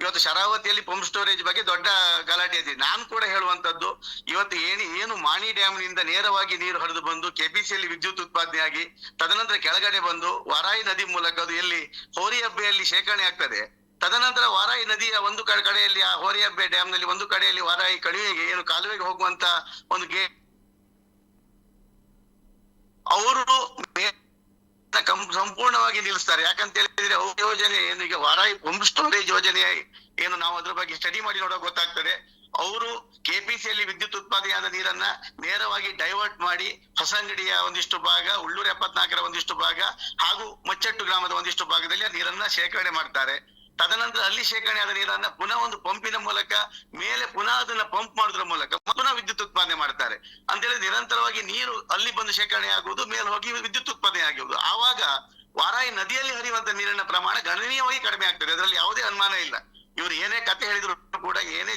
ಇವತ್ತು ಶರಾವತಿಯಲ್ಲಿ ಪಂಪ್ ಸ್ಟೋರೇಜ್ ಬಗ್ಗೆ ದೊಡ್ಡ ಗಲಾಟೆ ಇದೆ. ನಾನು ಕೂಡ ಹೇಳುವಂತದ್ದು ಇವತ್ತು ಏನು ಏನು ಮಾಣಿ ಡ್ಯಾಮ್ನಿಂದ ನೇರವಾಗಿ ನೀರು ಹರಿದು ಬಂದು ಕೆಪಿಸಿಯಲ್ಲಿ ವಿದ್ಯುತ್ ಉತ್ಪಾದನೆ ಆಗಿ ತದನಂತರ ಕೆಳಗಡೆ ಬಂದು ವರಾಯಿ ನದಿ ಮೂಲಕ ಅದು ಎಲ್ಲಿ ಹೋರಿ ಹಬ್ಬೆಯಲ್ಲಿ ಶೇಖರಣೆ ಆಗ್ತದೆ. ತದನಂತರ ವಾರಾಯಿ ನದಿಯ ಒಂದು ಕಡೆ ಕಡೆಯಲ್ಲಿ, ಆ ಹೋರಿ ಹಬ್ಬೆ ಡ್ಯಾಮ್ನಲ್ಲಿ ಒಂದು ಕಡೆಯಲ್ಲಿ ವಾರಾಯಿ ಕಣಿವೆಗೆ ಏನು ಕಾಲುವೆಗೆ ಹೋಗುವಂತ ಒಂದು ಗೇ ಅವರು ಸಂಪೂರ್ಣವಾಗಿ ನಿಲ್ಲಿಸ್ತಾರೆ. ಯಾಕಂತ ಹೇಳಿದ್ರೆ ಯೋಜನೆ ಏನು? ಈಗ ವಾರ ಹೋಮ್ ಸ್ಟೋರೇಜ್ ಯೋಜನೆ ಏನು ನಾವು ಅದ್ರ ಬಗ್ಗೆ ಸ್ಟಡಿ ಮಾಡಿ ನೋಡೋಕೆ ಗೊತ್ತಾಗ್ತದೆ. ಅವರು ಕೆಪಿಸಿಯಲ್ಲಿ ವಿದ್ಯುತ್ ಉತ್ಪಾದನೆಯಾದ ನೀರನ್ನ ನೇರವಾಗಿ ಡೈವರ್ಟ್ ಮಾಡಿ ಹೊಸಂಗಡಿಯ ಒಂದಿಷ್ಟು ಭಾಗ, ಉಳ್ಳೂರ್ ಎಪ್ಪತ್ನಾಲ್ಕರ ಒಂದಿಷ್ಟು ಭಾಗ ಹಾಗೂ ಮಚ್ಚಟ್ಟು ಗ್ರಾಮದ ಒಂದಿಷ್ಟು ಭಾಗದಲ್ಲಿ ನೀರನ್ನ ಶೇಖರಣೆ ಮಾಡ್ತಾರೆ. ತದನಂತರ ಅಲ್ಲಿ ಶೇಖರಣೆ ಆದ ನೀರನ್ನ ಪುನಃ ಒಂದು ಪಂಪಿನ ಮೂಲಕ ಮೇಲೆ ಪುನಃ ಅದನ್ನ ಪಂಪ್ ಮಾಡೋದ್ರ ಮೂಲಕ ಪುನಃ ವಿದ್ಯುತ್ ಉತ್ಪಾದನೆ ಮಾಡ್ತಾರೆ. ಅಂತ ಹೇಳಿದ್ರೆ ನಿರಂತರವಾಗಿ ನೀರು ಅಲ್ಲಿ ಬಂದು ಶೇಖರಣೆ ಆಗುವುದು ಮೇಲೆ ಹೋಗಿ ವಿದ್ಯುತ್ ಉತ್ಪಾದನೆ ಆಗುವುದು ಆವಾಗ ವಾರಾಯಿ ನದಿಯಲ್ಲಿ ಹರಿಯುವಂತ ನೀರಿನ ಪ್ರಮಾಣ ಗಣನೀಯವಾಗಿ ಕಡಿಮೆ ಆಗ್ತದೆ. ಅದರಲ್ಲಿ ಯಾವುದೇ ಅನುಮಾನ ಇಲ್ಲ. ಇವರು ಏನೇ ಕತೆ ಹೇಳಿದ್ರು ಕೂಡ ಏನೇ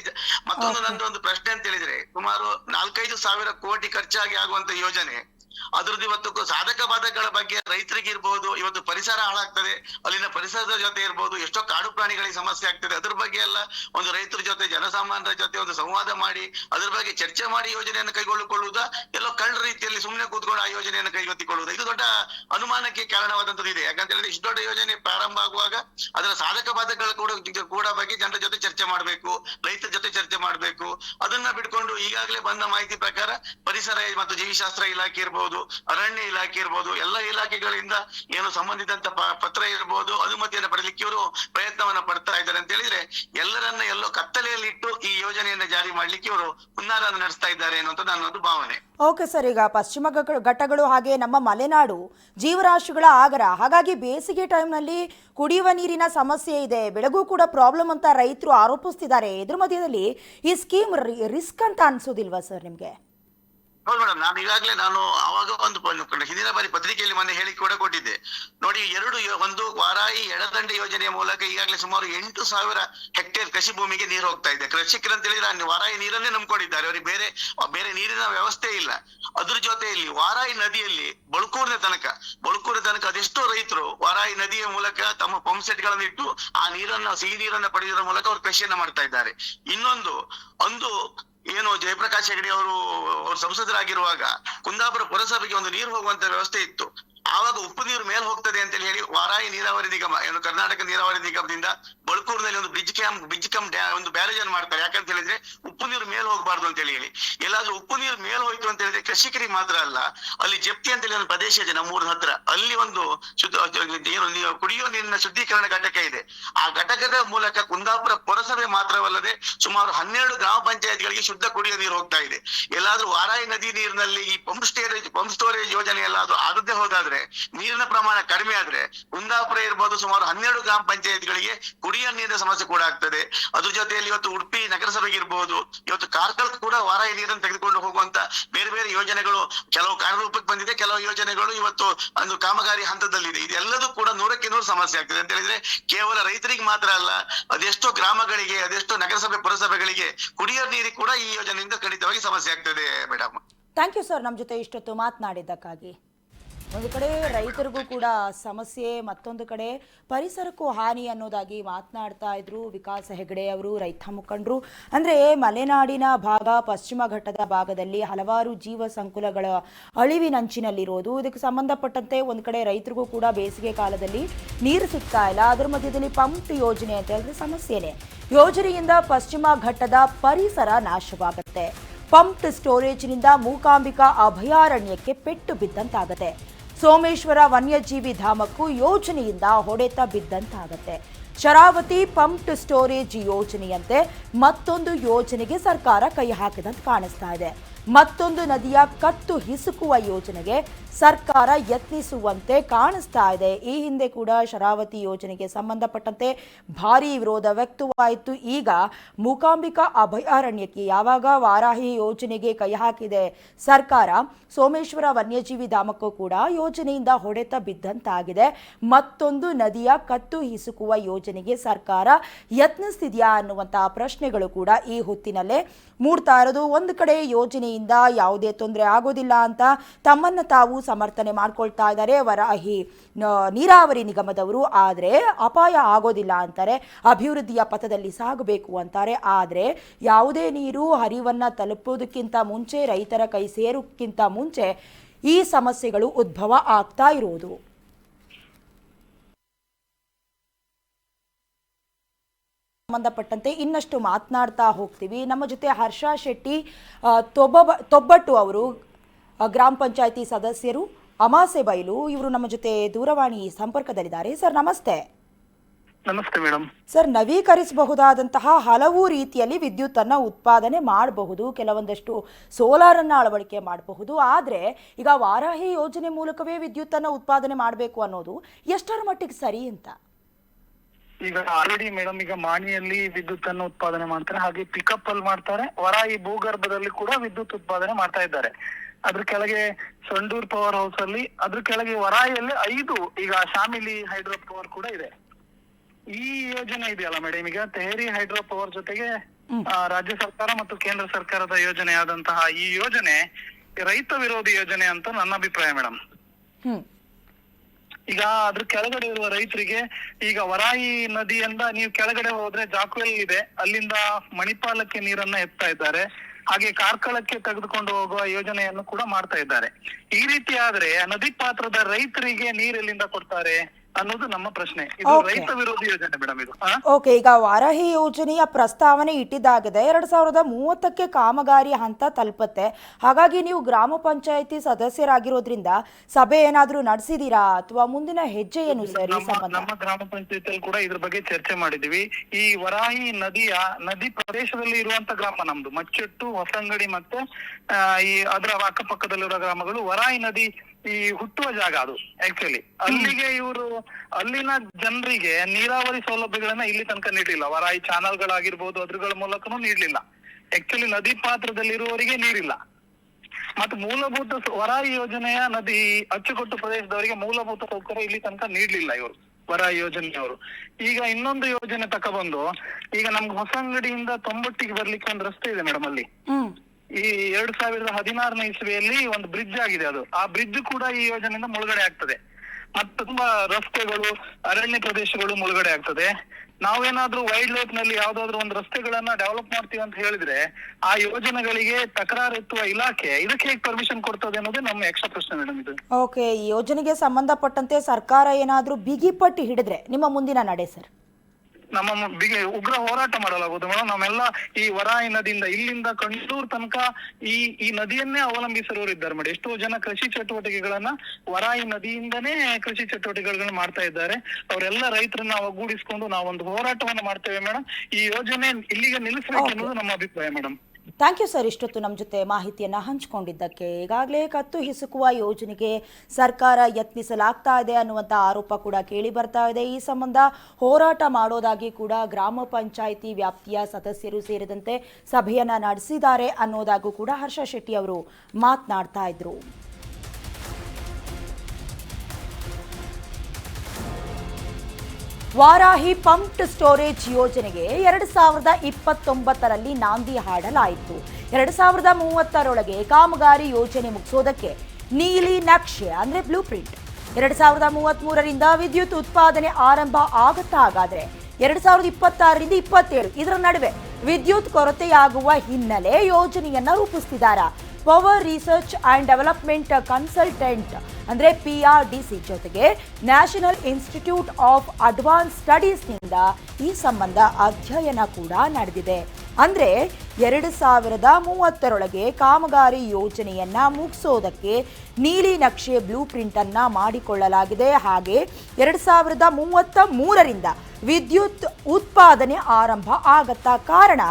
ಮತ್ತೊಂದು ನಂದು ಒಂದು ಪ್ರಶ್ನೆ ಅಂತ ಹೇಳಿದ್ರೆ ಸುಮಾರು ನಾಲ್ಕೈದು ಸಾವಿರ ಕೋಟಿ ಖರ್ಚಾಗಿ ಆಗುವಂತ ಯೋಜನೆ ಅದ್ರದ್ದು ಇವತ್ತು ಸಾಧಕ ಬಾಧಕಗಳ ಬಗ್ಗೆ ರೈತರಿಗೆ ಇರ್ಬೋದು, ಇವತ್ತು ಪರಿಸರ ಹಾಳಾಗ್ತದೆ, ಅಲ್ಲಿನ ಪರಿಸರದ ಜೊತೆ ಇರ್ಬೋದು, ಎಷ್ಟೋ ಕಾಡು ಪ್ರಾಣಿಗಳಿಗೆ ಸಮಸ್ಯೆ ಆಗ್ತದೆ. ಅದ್ರ ಬಗ್ಗೆ ಎಲ್ಲ ಒಂದು ರೈತರ ಜೊತೆ, ಜನಸಾಮಾನ್ಯರ ಜೊತೆ ಒಂದು ಸಂವಾದ ಮಾಡಿ, ಅದ್ರ ಬಗ್ಗೆ ಚರ್ಚೆ ಮಾಡಿ ಯೋಜನೆಯನ್ನು ಕೈಗೊಳ್ಳಿಕೊಳ್ಳುವುದ, ಎಲ್ಲೋ ಕಳ್ಳ ರೀತಿಯಲ್ಲಿ ಸುಮ್ಮನೆ ಕೂತ್ಕೊಂಡು ಆ ಯೋಜನೆಯನ್ನು ಕೈಗೆತ್ತಿಕೊಳ್ಳುವುದು? ಇದು ದೊಡ್ಡ ಅನುಮಾನಕ್ಕೆ ಕಾರಣವಾದಂತದ್ದು ಇದೆ. ಯಾಕಂತ ಹೇಳಿದ್ರೆ ಇಷ್ಟು ದೊಡ್ಡ ಯೋಜನೆ ಪ್ರಾರಂಭ ಆಗುವಾಗ ಅದರ ಸಾಧಕ ಬಾಧಕಗಳ ಕೂಡ ಕೂಡ ಬಗ್ಗೆ ಜನರ ಜೊತೆ ಚರ್ಚೆ ಮಾಡಬೇಕು, ರೈತರ ಜೊತೆ ಚರ್ಚೆ ಮಾಡಬೇಕು. ಅದನ್ನ ಬಿಟ್ಕೊಂಡು ಈಗಾಗಲೇ ಬಂದ ಮಾಹಿತಿ ಪ್ರಕಾರ ಪರಿಸರ ಮತ್ತು ಜೀವಿಶಾಸ್ತ್ರ ಇಲಾಖೆ ಇರ್ಬೋದು ಅರಣ್ಯ ಇಲಾಖೆ ಇರ್ಬೋದು, ಎಲ್ಲ ಇಲಾಖೆಗಳಿಂದ ಏನು ಸಂಬಂಧಿತ ಪತ್ರ ಇರ್ಬೋದು, ಅನುಮತಿಯನ್ನು ಪಡೆಯಲಿಕ್ಕೆ ಇವರು ಪ್ರಯತ್ನವನ್ನ ಪಡ್ತಾ ಇದ್ದಾರೆ ಅಂತ ಹೇಳಿದ್ರೆ ಎಲ್ಲರನ್ನ ಎಲ್ಲೋ ಕತ್ತಲೆಯಲ್ಲಿ ಇಟ್ಟು ಈ ಯೋಜನೆಯನ್ನ ಜಾರಿ ಮಾಡ್ಲಿಕ್ಕೆ ಇವರು ಹುನ್ನಾರ ನಡೆಸ್ತಾ ಇದ್ದಾರೆ ಅನ್ನೋಂತ ನನ್ನ ಒಂದು ಭಾವನೆ. ಓಕೆ ಸರ್, ಈಗ ಪಶ್ಚಿಮ ಘಟ್ಟಗಳು ಹಾಗೆ ನಮ್ಮ ಮಲೆನಾಡು ಜೀವರಾಶಿಗಳ ಆಗರ, ಹಾಗಾಗಿ ಬೇಸಿಗೆ ಟೈಮ್ನಲ್ಲಿ ಕುಡಿಯುವ ನೀರಿನ ಸಮಸ್ಯೆ ಇದೆ, ಬೆಳಗೂ ಕೂಡ ಪ್ರಾಬ್ಲಮ್ ಅಂತ ರೈತರು ಆರೋಪಿಸ್ತಿದ್ದಾರೆ. ಇದ್ರ ಮಧ್ಯದಲ್ಲಿ ಈ ಸ್ಕೀಮ್ ರಿಸ್ಕ್ ಅಂತ ಅನ್ಸೋದಿಲ್ವಾ ಸರ್ ನಿಮಗೆ? ಹೌದು ಮೇಡಮ್, ನಾನು ಈಗಾಗಲೇ ನಾನು ಅವಾಗ ಒಂದು ಹಿಂದಿನ ಬಾರಿ ಪತ್ರಿಕೆಯಲ್ಲಿ ಮೊನ್ನೆ ಹೇಳಿ ಕೂಡ ಕೊಟ್ಟಿದ್ದೆ. ನೋಡಿ, ಎರಡು ಒಂದು ವಾರಾಯಿ ಎಡದಂಡೆ ಯೋಜನೆಯ ಮೂಲಕ ಈಗಾಗಲೇ ಸುಮಾರು ಎಂಟು ಸಾವಿರ ಹೆಕ್ಟೇರ್ ಕೃಷಿ ಭೂಮಿಗೆ ನೀರು ಹೋಗ್ತಾ ಇದೆ. ಕೃಷಿಕರು ಅಂತ ಹೇಳಿದ್ರೆ ಅಲ್ಲಿ ವಾರಾಯಿ ನೀರನ್ನೇ ನಂಬ್ಕೊಂಡಿದ್ದಾರೆ. ಅವರಿಗೆ ಬೇರೆ ಬೇರೆ ನೀರಿನ ವ್ಯವಸ್ಥೆ ಇಲ್ಲ. ಅದ್ರ ಜೊತೆಯಲ್ಲಿ ವಾರಾಯಿ ನದಿಯಲ್ಲಿ ಬಳುಕೂರಿನ ತನಕ ಬಳುಕೂರಿನ ತನಕ ಅದೆಷ್ಟೋ ರೈತರು ವಾರಾಯಿ ನದಿಯ ಮೂಲಕ ತಮ್ಮ ಪಂಪ್ ಸೆಟ್ಗಳನ್ನು ಇಟ್ಟು ಆ ನೀರನ್ನ, ಸಿಹಿ ನೀರನ್ನ ಪಡೆಯುವುದರ ಮೂಲಕ ಅವರು ಕೃಷಿಯನ್ನ ಮಾಡ್ತಾ ಇದ್ದಾರೆ. ಇನ್ನೊಂದು, ಒಂದು ಏನು ಜಯಪ್ರಕಾಶ್ ಹೆಗಡೆ ಅವರು ಸಂಸದರಾಗಿರುವಾಗ ಕುಂದಾಪುರ ಪುರಸಭೆಗೆ ಒಂದು ನೀರು ಹೋಗುವಂತ ವ್ಯವಸ್ಥೆ ಇತ್ತು. ಆವಾಗ ಉಪ್ಪು ನೀರು ಮೇಲೆ ಹೋಗ್ತದೆ ಅಂತ ಹೇಳಿ ವಾರಾಯಿ ನೀರಾವರಿ ನಿಗಮ, ಏನು ಕರ್ನಾಟಕ ನೀರಾವರಿ ನಿಗಮದಿಂದ ಬಳ್ಕೂರ್ನಲ್ಲಿ ಒಂದು ಬ್ರಿಡ್ಜ್ ಕ್ಯಾಂಪ್ ಬ್ರಿಡ್ಜ್ ಕ್ಯಾಂಪ್ ಒಂದು ಬ್ಯಾರೇಜ್ ಅನ್ನು ಮಾಡ್ತಾರೆ. ಯಾಕಂತ ಹೇಳಿದ್ರೆ ಉಪ್ಪು ನೀರು ಮೇಲೆ ಹೋಗಬಾರ್ದು ಅಂತ ಹೇಳಿ. ಎಲ್ಲಾದ್ರೂ ಉಪ್ಪು ನೀರು ಮೇಲೆ ಹೋಯ್ತು ಅಂತ ಹೇಳಿದ್ರೆ ಕೃಷಿಕರಿಗೆ ಮಾತ್ರ ಅಲ್ಲ, ಅಲ್ಲಿ ಜಪ್ತಿ ಅಂತ ಹೇಳಿ ಒಂದು ಪ್ರದೇಶ ಇದೆ ನಮ್ಮೂರಿನ ಹತ್ರ. ಅಲ್ಲಿ ಒಂದು ಶುದ್ಧ, ಏನು ಕುಡಿಯುವ ನೀರಿನ ಶುದ್ಧೀಕರಣ ಘಟಕ ಇದೆ. ಆ ಘಟಕದ ಮೂಲಕ ಕುಂದಾಪುರ ಪುರಸಭೆ ಮಾತ್ರವಲ್ಲದೆ ಸುಮಾರು ಹನ್ನೆರಡು ಗ್ರಾಮ ಪಂಚಾಯತ್ಗಳಿಗೆ ಶುದ್ಧ ಕುಡಿಯುವ ನೀರು ಹೋಗ್ತಾ ಇದೆ. ಎಲ್ಲಾದ್ರೂ ವಾರಾಯಿ ನದಿ ನೀರಿನಲ್ಲಿ ಈ ಪಂಪ್ ಸ್ಟೋರೇಜ್ ಪಂಪ್ ಸ್ಟೋರೇಜ್ ಯೋಜನೆ ಎಲ್ಲಾದ್ರೂ ಆಗದೆ ಹೋದಾದ್ರೆ ಆದ್ರೆ ನೀರಿನ ಪ್ರಮಾಣ ಕಡಿಮೆ ಆದ್ರೆ ಕುಂದಾಪುರ ಇರ್ಬೋದು ಸುಮಾರು ಹನ್ನೆರಡು ಗ್ರಾಮ ಪಂಚಾಯತ್ಗಳಿಗೆ ಕುಡಿಯುವ ನೀರಿನ ಸಮಸ್ಯೆ ಕೂಡ ಆಗ್ತದೆ. ಅದ್ರ ಜೊತೆಯಲ್ಲಿ ಇವತ್ತು ಉಡುಪಿ ನಗರಸಭೆಗೆ ಇರ್ಬೋದು, ಇವತ್ತು ಕಾರ್ಕಳ ಕೂಡ ವಾರಾಯಿ ನೀರನ್ನು ತೆಗೆದುಕೊಂಡು ಹೋಗುವಂತ ಬೇರೆ ಬೇರೆ ಯೋಜನೆಗಳು ಕೆಲವು ಕಾರ್ಯರೂಪಕ್ಕೆ ಬಂದಿದೆ, ಕೆಲವು ಯೋಜನೆಗಳು ಇವತ್ತು ಒಂದು ಕಾಮಗಾರಿ ಹಂತದಲ್ಲಿದೆ. ಇದೆಲ್ಲದೂ ಕೂಡ ನೂರಕ್ಕೆ ನೂರು ಸಮಸ್ಯೆ ಆಗ್ತದೆ. ಅಂತ ಹೇಳಿದ್ರೆ ಕೇವಲ ರೈತರಿಗೆ ಮಾತ್ರ ಅಲ್ಲ, ಅದೆಷ್ಟೋ ಗ್ರಾಮಗಳಿಗೆ, ಅದೆಷ್ಟೋ ನಗರಸಭೆ, ಪುರಸಭೆಗಳಿಗೆ ಕುಡಿಯುವ ನೀರಿಗೆ ಕೂಡ ಈ ಯೋಜನೆಯಿಂದ ಖಂಡಿತವಾಗಿ ಸಮಸ್ಯೆ ಆಗ್ತದೆ ಮೇಡಮ್. ಥ್ಯಾಂಕ್ ಯು ಸರ್ ನಮ್ಮ ಜೊತೆ ಇಷ್ಟೊತ್ತು ಮಾತನಾಡಿದ್ದಕ್ಕಾಗಿ. ಒಂದು ಕಡೆ ರೈತರಿಗೂ ಕೂಡ ಸಮಸ್ಯೆ, ಮತ್ತೊಂದು ಕಡೆ ಪರಿಸರಕ್ಕೂ ಹಾನಿ ಅನ್ನೋದಾಗಿ ಮಾತನಾಡ್ತಾ ಇದ್ರು ವಿಕಾಸ್ ಹೆಗಡೆ ಅವರು, ರೈತ ಮುಖಂಡರು. ಅಂದರೆ ಮಲೆನಾಡಿನ ಭಾಗ, ಪಶ್ಚಿಮ ಘಟ್ಟದ ಭಾಗದಲ್ಲಿ ಹಲವಾರು ಜೀವ ಸಂಕುಲಗಳ ಅಳಿವಿನಂಚಿನಲ್ಲಿರೋದು ಇದಕ್ಕೆ ಸಂಬಂಧಪಟ್ಟಂತೆ ಒಂದು ಕಡೆ ರೈತರಿಗೂ ಕೂಡ ಬೇಸಿಗೆ ಕಾಲದಲ್ಲಿ ನೀರು ಸಿಗ್ತಾ ಇಲ್ಲ. ಅದರ ಮಧ್ಯದಲ್ಲಿ ಪಂಪ್ ಯೋಜನೆ ಅಂತ ಹೇಳಿದ್ರೆ ಸಮಸ್ಯೆನೇ. ಯೋಜನೆಯಿಂದ ಪಶ್ಚಿಮ ಘಟ್ಟದ ಪರಿಸರ ನಾಶವಾಗುತ್ತೆ. ಪಂಪ್ಡ್ ಸ್ಟೋರೇಜ್ನಿಂದ ಮೂಕಾಂಬಿಕಾ ಅಭಯಾರಣ್ಯಕ್ಕೆ ಪೆಟ್ಟು ಬಿದ್ದಂತಾಗತ್ತೆ. ಸೋಮೇಶ್ವರ ವನ್ಯಜೀವಿ ಧಾಮಕ್ಕೂ ಯೋಜನೆಯಿಂದ ಹೊಡೆತ ಬಿದ್ದಂತಾಗತ್ತೆ. ಶರಾವತಿ ಪಂಪ್ಡ್ ಸ್ಟೋರೇಜ್ ಯೋಜನೆಯಂತೆ ಮತ್ತೊಂದು ಯೋಜನೆಗೆ ಸರ್ಕಾರ ಕೈ ಹಾಕಿದಂತೆ ಕಾಣಿಸ್ತಾ ಇದೆ. ಮತ್ತೊಂದು ನದಿಯ ಕತ್ತು ಹಿಸುಕುವ ಯೋಜನೆಗೆ ಸರ್ಕಾರ ಯತ್ನಿಸುವಂತೆ ಕಾಣಿಸ್ತಾ ಇದೆ. ಈ ಹಿಂದೆ ಕೂಡ ಶರಾವತಿ ಯೋಜನೆಗೆ ಸಂಬಂಧಪಟ್ಟಂತೆ ಭಾರೀ ವಿರೋಧ ವ್ಯಕ್ತವಾಯಿತು. ಈಗ ಮೂಕಾಂಬಿಕಾ ಅಭಯಾರಣ್ಯಕ್ಕೆ ಯಾವಾಗ ವಾರಾಹಿ ಯೋಜನೆಗೆ ಕೈ ಹಾಕಿದೆ ಸರ್ಕಾರ, ಸೋಮೇಶ್ವರ ವನ್ಯಜೀವಿ ಧಾಮಕ್ಕೂ ಕೂಡ ಯೋಜನೆಯಿಂದ ಹೊಡೆತ ಬಿದ್ದಂತಾಗಿದೆ. ಮತ್ತೊಂದು ನದಿಯ ಕತ್ತು ಹಿಸುಕುವ ಯೋಜನೆಗೆ ಸರ್ಕಾರ ಯತ್ನಿಸ್ತಿದೆಯಾ ಅನ್ನುವಂತಹ ಪ್ರಶ್ನೆಗಳು ಕೂಡ ಈ ಹೊತ್ತಿನಲ್ಲೇ ಮೂಡ್ತಾ ಇರೋದು. ಒಂದು ಕಡೆ ಯೋಜನೆಯಿಂದ ಯಾವುದೇ ತೊಂದರೆ ಆಗೋದಿಲ್ಲ ಅಂತ ತಮ್ಮನ್ನು ತಾವು ಸಮರ್ಥನೆ ಮಾಡ್ಕೊಳ್ತಾ ಇದ್ದಾರೆ ವರಾಹಿ. ನೀರಾವರಿ ನಿಗಮದವರು. ಆದರೆ ಅಪಾಯ ಆಗೋದಿಲ್ಲ ಅಂತಾರೆ. ಅಭಿವೃದ್ಧಿಯ ಪಥದಲ್ಲಿ ಸಾಗಬೇಕು ಅಂತಾರೆ. ಆದರೆ ಯಾವುದೇ ನೀರು ಹರಿವನ್ನು ತಲುಪೋದಕ್ಕಿಂತ ಮುಂಚೆ ರೈತರ ಕೈ ಸೇರೋಕ್ಕಿಂತ ಮುಂಚೆ ಈ ಸಮಸ್ಯೆಗಳು ಉದ್ಭವ ಆಗ್ತಾ ಇರೋದು ಸಂಬಂಧಪಟ್ಟಂತೆ ಇನ್ನಷ್ಟು ಮಾತನಾಡ್ತಾ ಹೋಗ್ತೀವಿ. ನಮ್ಮ ಜೊತೆ ಹರ್ಷ ಶೆಟ್ಟಿ ತೊಬ್ಬ ತೊಬ್ಬಟ್ಟು ಅವರು ಗ್ರಾಮ ಪಂಚಾಯತಿ ಸದಸ್ಯರು ಅಮಾಸೆ ಬೈಲು ಇವರು ನಮ್ಮ ಜೊತೆ ದೂರವಾಣಿ ಸಂಪರ್ಕದಲ್ಲಿದ್ದಾರೆ. ಸರ್ ನಮಸ್ತೆ. ನಮಸ್ತೆ ಮೇಡಮ್ ಸರ್ ನವೀಕರಿಸಬಹುದಾದಂತಹ ಹಲವು ರೀತಿಯಲ್ಲಿ ವಿದ್ಯುತ್ ಅನ್ನ ಉತ್ಪಾದನೆ ಮಾಡಬಹುದು ಕೆಲವೊಂದಷ್ಟು ಸೋಲಾರ್ ಅನ್ನ ಅಳವಡಿಕೆ ಮಾಡಬಹುದು. ಆದರೆ ಈಗ ವಾರಾಹಿ ಯೋಜನೆ ಮೂಲಕವೇ ವಿದ್ಯುತ್ ಅನ್ನ ಉತ್ಪಾದನೆ ಮಾಡಬೇಕು ಅನ್ನೋದು ಎಷ್ಟರ ಮಟ್ಟಿಗೆ ಸರಿ ಅಂತ? ಈಗ ಆಲ್ರೆಡಿ ಮೇಡಮ್ ಈಗ ಮಾಣಿಯಲ್ಲಿ ವಿದ್ಯುತ್ ಅನ್ನು ಉತ್ಪಾದನೆ ಮಾಡ್ತಾರೆ. ಹಾಗೆ ಪಿಕಪ್ ಅಲ್ಲಿ ಮಾಡ್ತಾರೆ. ವರಾಯಿ ಈ ಭೂಗರ್ಭದಲ್ಲಿ ಕೂಡ ವಿದ್ಯುತ್ ಉತ್ಪಾದನೆ ಮಾಡ್ತಾ ಇದ್ದಾರೆ. ಅದ್ರ ಕೆಳಗೆ ಸಂಡೂರ್ ಪವರ್ ಹೌಸ್ ಅಲ್ಲಿ ಅದ್ರ ಕೆಳಗೆ ವರಾಯಿಯಲ್ಲಿ ಐದು ಈಗ ಶಾಮಿಲಿ ಹೈಡ್ರೋ ಪವರ್ ಕೂಡ ಇದೆ. ಈ ಯೋಜನೆ ಇದೆಯಲ್ಲ ಮೇಡಮ್ ಈಗ ತೆಹರಿ ಹೈಡ್ರೋ ಪವರ್ ಜೊತೆಗೆ ರಾಜ್ಯ ಸರ್ಕಾರ ಮತ್ತು ಕೇಂದ್ರ ಸರ್ಕಾರದ ಯೋಜನೆ ಆದಂತಹ ಈ ಯೋಜನೆ ರೈತ ವಿರೋಧಿ ಯೋಜನೆ ಅಂತ ನನ್ನ ಅಭಿಪ್ರಾಯ ಮೇಡಮ್ ಈಗ ಅದ್ರ ಕೆಳಗಡೆ ಇರುವ ರೈತರಿಗೆ ಈಗ ವರಾಯಿ ನದಿಯಿಂದ ನೀವು ಕೆಳಗಡೆ ಹೋದ್ರೆ ಜಾಕ್ವೆಲ್ ಇದೆ. ಅಲ್ಲಿಂದ ಮಣಿಪಾಲಕ್ಕೆ ನೀರನ್ನ ಎತ್ತಾ ಇದ್ದಾರೆ. ಹಾಗೆ ಕಾರ್ಕಳಕ್ಕೆ ತೆಗೆದುಕೊಂಡು ಹೋಗುವ ಯೋಜನೆಯನ್ನು ಕೂಡ ಮಾಡ್ತಾ ಇದ್ದಾರೆ. ಈ ರೀತಿ ಆದ್ರೆ ನದಿ ಪಾತ್ರದ ರೈತರಿಗೆ ನೀರ್ ಎಲ್ಲಿಂದ ಕೊಡ್ತಾರೆ? ಅನ್ನೋದು ನಮ್ಮ ಪ್ರಶ್ನೆ. ಇದು Okay. ರೈತ ವಿರೋಧಿ ಯೋಜನೆ ಮೇಡಮ್ ಇದು. ಓಕೆ ಈಗ ವಾರಾಹಿ ಯೋಜನೆಯ ಪ್ರಸ್ತಾವನೆ ಇಟ್ಟಿದ್ದಾಗಿದೆ. ಎರಡ್ ಸಾವಿರದ ಮೂವತ್ತಕ್ಕೆ ಕಾಮಗಾರಿ ಹಂತ ತಲುಪತ್ತೆ. ಹಾಗಾಗಿ ನೀವು ಗ್ರಾಮ ಪಂಚಾಯತಿ ಸದಸ್ಯರಾಗಿರೋದ್ರಿಂದ ಸಭೆ ಏನಾದರೂ ನಡೆಸಿದೀರಾ ಅಥವಾ ಮುಂದಿನ ಹೆಜ್ಜೆ ಏನು ಸರ್ ಈ ನಮ್ಮ ಸಂಬಂಧ? ನಮ್ಮ ಗ್ರಾಮ ಪಂಚಾಯತಿಯಲ್ಲಿ ಕೂಡ ಇದ್ರ ಬಗ್ಗೆ ಚರ್ಚೆ ಮಾಡಿದೀವಿ. ಈ ವರಾಹಿ ನದಿಯ ನದಿ ಪ್ರದೇಶದಲ್ಲಿ ಇರುವಂತ ಗ್ರಾಮ ನಮ್ದು. ಮಚ್ಚೆಟ್ಟು ಹೊಸಂಗಡಿ ಮತ್ತೆ ಆ, ಈ ಅದರ ಅಕ್ಕಪಕ್ಕದಲ್ಲಿರುವ ಗ್ರಾಮಗಳು. ವರಾಹಿ ನದಿ ಈ ಹುಟ್ಟುವ ಜಾಗ ಅದು ಆಕ್ಚುಲಿ ಅಲ್ಲಿಗೆ ಇವರು ಅಲ್ಲಿನ ಜನರಿಗೆ ನೀರಾವರಿ ಸೌಲಭ್ಯಗಳನ್ನ ಇಲ್ಲಿ ತನಕ ನೀಡಲಿಲ್ಲ ವರಾಯಿ ಚಾನಲ್ಗಳಾಗಿರ್ಬೋದು ಅದ್ರಗಳ ಮೂಲಕನೂ ನೀಡ್ಲಿಲ್ಲ. ಆಕ್ಚುಲಿ ನದಿ ಪಾತ್ರದಲ್ಲಿರುವವರಿಗೆ ನೀರಿಲ್ಲ ಮತ್ತು ಮೂಲಭೂತ ವರಾಯಿ ಯೋಜನೆಯ ನದಿ ಅಚ್ಚುಕಟ್ಟು ಪ್ರದೇಶದವರಿಗೆ ಮೂಲಭೂತ ಸೌಕರ್ಯ ಇಲ್ಲಿ ತನಕ ನೀಡ್ಲಿಲ್ಲ ಇವರು ವರಾಯಿ ಯೋಜನೆಯವರು. ಈಗ ಇನ್ನೊಂದು ಯೋಜನೆ ತಕ ಬಂದು ಈಗ ನಮ್ಗೆ ಹೊಸಂಗಡಿಯಿಂದ ತೊಂಬಟ್ಟಿಗೆ ಬರ್ಲಿಕ್ಕೆ ಒಂದು ರಸ್ತೆ ಇದೆ ಮೇಡಮ್ ಅಲ್ಲಿ. ಈ ಎರಡ್ ಸಾವಿರದ ಹದಿನಾರನೇ ಇಸ್ವಿಯಲ್ಲಿ ಒಂದು ಬ್ರಿಡ್ಜ್ ಆಗಿದೆ ಅದು. ಆ ಬ್ರಿಡ್ಜ್ ಕೂಡ ಈ ಯೋಜನೆಯಿಂದ ಮುಳುಗಡೆ ಆಗ್ತದೆ. ಮತ್ತೆ ತುಂಬಾ ರಸ್ತೆಗಳು, ಅರಣ್ಯ ಪ್ರದೇಶಗಳು ಮುಳುಗಡೆ ಆಗ್ತದೆ. ನಾವೇನಾದ್ರೂ ವೈಲ್ಡ್ ಲೈಫ್ನಲ್ಲಿ ಯಾವ್ದಾದ್ರು ಒಂದು ರಸ್ತೆಗಳನ್ನ ಡೆವಲಪ್ ಮಾಡ್ತೀವಿ ಅಂತ ಹೇಳಿದ್ರೆ, ಆ ಯೋಜನೆಗಳಿಗೆ ತಕರಾರು ಎತ್ತುವ ಇಲಾಖೆ ಇದಕ್ಕೆ ಹೇಗೆ ಪರ್ಮಿಷನ್ ಕೊಡ್ತದೆ ಅನ್ನೋದೇ ನಮ್ಮ ಎಕ್ಸ್ಟ್ರಾ ಪ್ರಶ್ನೆ ಮೇಡಮ್ ಇದು. ಓಕೆ ಈ ಯೋಜನೆಗೆ ಸಂಬಂಧಪಟ್ಟಂತೆ ಸರ್ಕಾರ ಏನಾದ್ರೂ ಬಿಗಿಪಟ್ಟು ಹಿಡಿದ್ರೆ ನಿಮ್ಮ ಮುಂದಿನ ನಡೆ ಸರ್ ನಮ್ಮ ಬಿಗೆ ಉಗ್ರ ಹೋರಾಟ ಮಾಡಲಾಗುವುದು. ಮೇಡಮ್ ನಮ್ಮೆಲ್ಲ ಈ ವರಾಯಿ ನದಿಯಿಂದ ಇಲ್ಲಿಂದ ಕಂಡೂರ್ ತನಕ ಈ ಈ ನದಿಯನ್ನೇ ಅವಲಂಬಿಸಿರೋರು ಇದ್ದಾರೆ ಮೇಡಮ್ ಎಷ್ಟೋ ಜನ ಕೃಷಿ ಚಟುವಟಿಕೆಗಳನ್ನ ವರಾಯಿ ನದಿಯಿಂದನೇ ಕೃಷಿ ಚಟುವಟಿಕೆಗಳನ್ನ ಮಾಡ್ತಾ ಇದ್ದಾರೆ. ಅವರೆಲ್ಲ ರೈತರನ್ನ ಒಗ್ಗೂಡಿಸ್ಕೊಂಡು ನಾವೊಂದು ಹೋರಾಟವನ್ನ ಮಾಡ್ತೇವೆ ಮೇಡಮ್ ಈ ಯೋಜನೆ ಇಲ್ಲಿಗೆ ನಿಲ್ಲಿಸಬೇಕು ಅನ್ನೋದು ನಮ್ಮ ಅಭಿಪ್ರಾಯ ಮೇಡಮ್ ಥ್ಯಾಂಕ್ ಯು ಸರ್ ಇಷ್ಟೊತ್ತು ನಮ್ಮ ಜೊತೆ ಮಾಹಿತಿಯನ್ನು ಹಂಚಿಕೊಂಡಿದ್ದಕ್ಕೆ ಈಗಾಗಲೇ ಕತ್ತು ಹಿಸುಕುವ ಯೋಜನೆಗೆ ಸರ್ಕಾರ ಯತ್ನಿಸಲಾಗ್ತಾ ಇದೆ ಅನ್ನುವಂಥ ಆರೋಪ ಕೂಡ ಕೇಳಿ ಬರ್ತಾ ಇದೆ. ಈ ಸಂಬಂಧ ಹೋರಾಟ ಮಾಡೋದಾಗಿ ಕೂಡ ಗ್ರಾಮ ಪಂಚಾಯಿತಿ ವ್ಯಾಪ್ತಿಯ ಸದಸ್ಯರು ಸೇರಿದಂತೆ ಸಭೆಯನ್ನು ನಡೆಸಿದ್ದಾರೆ ಅನ್ನೋದಾಗೂ ಕೂಡ ಹರ್ಷ ಶೆಟ್ಟಿ ಅವರು ಮಾತನಾಡ್ತಾ ಇದ್ರು. ವಾರಾಹಿ ಪಂಪ್ಡ್ ಸ್ಟೋರೇಜ್ ಯೋಜನೆಗೆ ಎರಡು ಸಾವಿರದ ಇಪ್ಪತ್ತೊಂಬತ್ತರಲ್ಲಿ ನಾಂದಿ ಹಾಡಲಾಯಿತು. ಎರಡು ಸಾವಿರದ ಮೂವತ್ತರೊಳಗೆ ಕಾಮಗಾರಿ ಯೋಜನೆ ಮುಗಿಸೋದಕ್ಕೆ ನೀಲಿ ನಕ್ಷೆ, ಅಂದರೆ ಬ್ಲೂ ಪ್ರಿಂಟ್ ಎರಡು ಸಾವಿರದ ಮೂವತ್ತ್ಮೂರರಿಂದ ವಿದ್ಯುತ್ ಉತ್ಪಾದನೆ ಆರಂಭ ಆಗುತ್ತಾ ಹಾಗಾದರೆ ಎರಡು ಸಾವಿರದ ಇಪ್ಪತ್ತಾರರಿಂದ ಇಪ್ಪತ್ತೇಳು ಇದರ ನಡುವೆ ವಿದ್ಯುತ್ ಕೊರತೆಯಾಗುವ ಹಿನ್ನೆಲೆ ಯೋಜನೆಯನ್ನು ರೂಪಿಸ್ತಿದ್ದಾರೆ power research and development consultant, ಅಂದರೆ ಪಿ ಆರ್ ಡಿ ಸಿ ಜೊತೆಗೆ ನ್ಯಾಷನಲ್ ಇನ್ಸ್ಟಿಟ್ಯೂಟ್ ಆಫ್ ಅಡ್ವಾನ್ಸ್ ಸ್ಟಡೀಸ್ನಿಂದ ಈ ಸಂಬಂಧ ಅಧ್ಯಯನ ಕೂಡ ನಡೆದಿದೆ. ಅಂದರೆ ಎರಡು ಸಾವಿರದ ಮೂವತ್ತರೊಳಗೆ ಕಾಮಗಾರಿ ಯೋಜನೆಯನ್ನು ಮುಗಿಸೋದಕ್ಕೆ ನೀಲಿ ನಕ್ಷೆ ಬ್ಲೂ ಪ್ರಿಂಟನ್ನು ಮಾಡಿಕೊಳ್ಳಲಾಗಿದೆ. ಹಾಗೆ ಎರಡು ಸಾವಿರದ ಮೂವತ್ತ ಮೂರರಿಂದ ವಿದ್ಯುತ್ ಉತ್ಪಾದನೆ ಆರಂಭ ಆಗತ್ತ ಕಾರಣ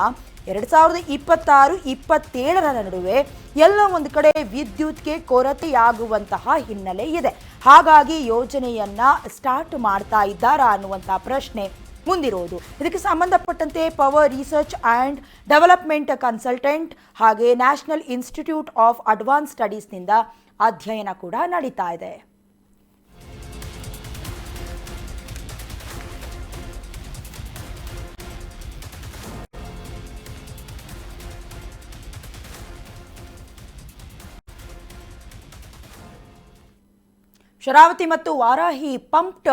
ಎರಡು ಸಾವಿರದ ಇಪ್ಪತ್ತಾರು, ಇಪ್ಪತ್ತೇಳರ ನಡುವೆ ಎಲ್ಲ ಒಂದು ಕಡೆ ವಿದ್ಯುತ್ಗೆ ಕೊರತೆಯಾಗುವಂತಹ ಹಿನ್ನೆಲೆ ಇದೆ. ಹಾಗಾಗಿ ಯೋಜನೆಯನ್ನ ಸ್ಟಾರ್ಟ್ ಮಾಡ್ತಾ ಇದ್ದಾರಾ ಅನ್ನುವಂಥ ಪ್ರಶ್ನೆ ಮುಂದಿರೋದು. ಇದಕ್ಕೆ ಸಂಬಂಧಪಟ್ಟಂತೆ power research and development consultant ಹಾಗೆ ನ್ಯಾಷನಲ್ ಇನ್ಸ್ಟಿಟ್ಯೂಟ್ ಆಫ್ ಅಡ್ವಾನ್ಸ್ ಸ್ಟಡೀಸ್ನಿಂದ ಅಧ್ಯಯನ ಕೂಡ ನಡೀತಾ ಇದೆ. ಶರಾವತಿ ಮತ್ತು ವಾರಾಹಿ ಪಂಪ್ಡ್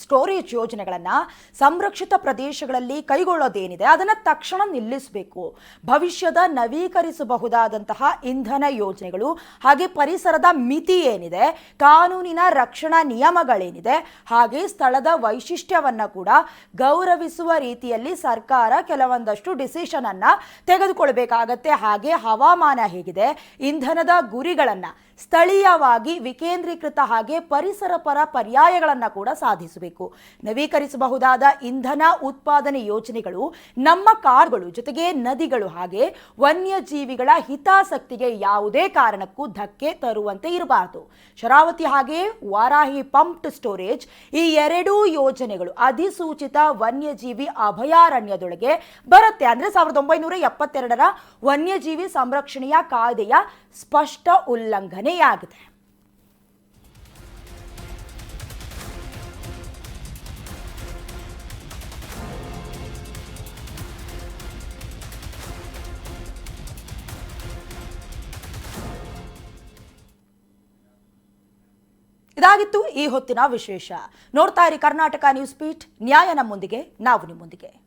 ಸ್ಟೋರೇಜ್ ಯೋಜನೆಗಳನ್ನು ಸಂರಕ್ಷಿತ ಪ್ರದೇಶಗಳಲ್ಲಿ ಕೈಗೊಳ್ಳೋದೇನಿದೆ, ಅದನ್ನು ತಕ್ಷಣ ನಿಲ್ಲಿಸಬೇಕು. ಭವಿಷ್ಯದ ನವೀಕರಿಸಬಹುದಾದಂತಹ ಇಂಧನ ಯೋಜನೆಗಳು ಹಾಗೆ ಪರಿಸರದ ಮಿತಿ ಏನಿದೆ, ಕಾನೂನಿನ ರಕ್ಷಣಾ ನಿಯಮಗಳೇನಿದೆ, ಹಾಗೆ ಸ್ಥಳದ ವೈಶಿಷ್ಟ್ಯವನ್ನ ಕೂಡ ಗೌರವಿಸುವ ರೀತಿಯಲ್ಲಿ ಸರ್ಕಾರ ಕೆಲವೊಂದಷ್ಟು ಡಿಸಿಷನ್ ಅನ್ನ ತೆಗೆದುಕೊಳ್ಬೇಕಾಗತ್ತೆ. ಹಾಗೆ ಹವಾಮಾನ ಹೇಗಿದೆ, ಇಂಧನದ ಗುರಿಗಳನ್ನ ಸ್ಥಳೀಯವಾಗಿ ವಿಕೇಂದ್ರೀಕೃತ ಹಾಗೆ ಪರಿಸರ ಪರ ಪರ್ಯಾಯಗಳನ್ನು ಕೂಡ ಸಾಧಿಸಬೇಕು. ನವೀಕರಿಸಬಹುದಾದ ಇಂಧನ ಉತ್ಪಾದನೆ ಯೋಜನೆಗಳು ನಮ್ಮ ಕಾಡುಗಳು ಜೊತೆಗೆ ನದಿಗಳು ಹಾಗೆ ವನ್ಯಜೀವಿಗಳ ಹಿತಾಸಕ್ತಿಗೆ ಯಾವುದೇ ಕಾರಣಕ್ಕೂ ಧಕ್ಕೆ ತರುವಂತೆ ಇರಬಾರದು. ಶರಾವತಿ ಹಾಗೆ ವಾರಾಹಿ ಪಂಪ್ಡ್ ಸ್ಟೋರೇಜ್ ಈ ಎರಡೂ ಯೋಜನೆಗಳು ಅಧಿಸೂಚಿತ ವನ್ಯಜೀವಿ ಅಭಯಾರಣ್ಯದೊಳಗೆ ಬರುತ್ತೆ. ಅಂದರೆ ಸಾವಿರದ ಒಂಬೈನೂರ ಎಪ್ಪತ್ತೆರಡರ ವನ್ಯಜೀವಿ ಸಂರಕ್ಷಣೆಯ ಕಾಯ್ದೆಯ ಸ್ಪಷ್ಟ ಉಲ್ಲಂಘನೆಯಾಗಿದೆ. ಇದಾಗಿತ್ತು ಈ ಹೊತ್ತಿನ ವಿಶೇಷ. ನೋಡ್ತಾ ಇರಿ ಕರ್ನಾಟಕ ನ್ಯೂಸ್ ಪೀಠ್ ನ್ಯಾಯ ನಮ್ಮೊಂದಿಗೆ, ನಾವು ನಿಮ್ಮೊಂದಿಗೆ.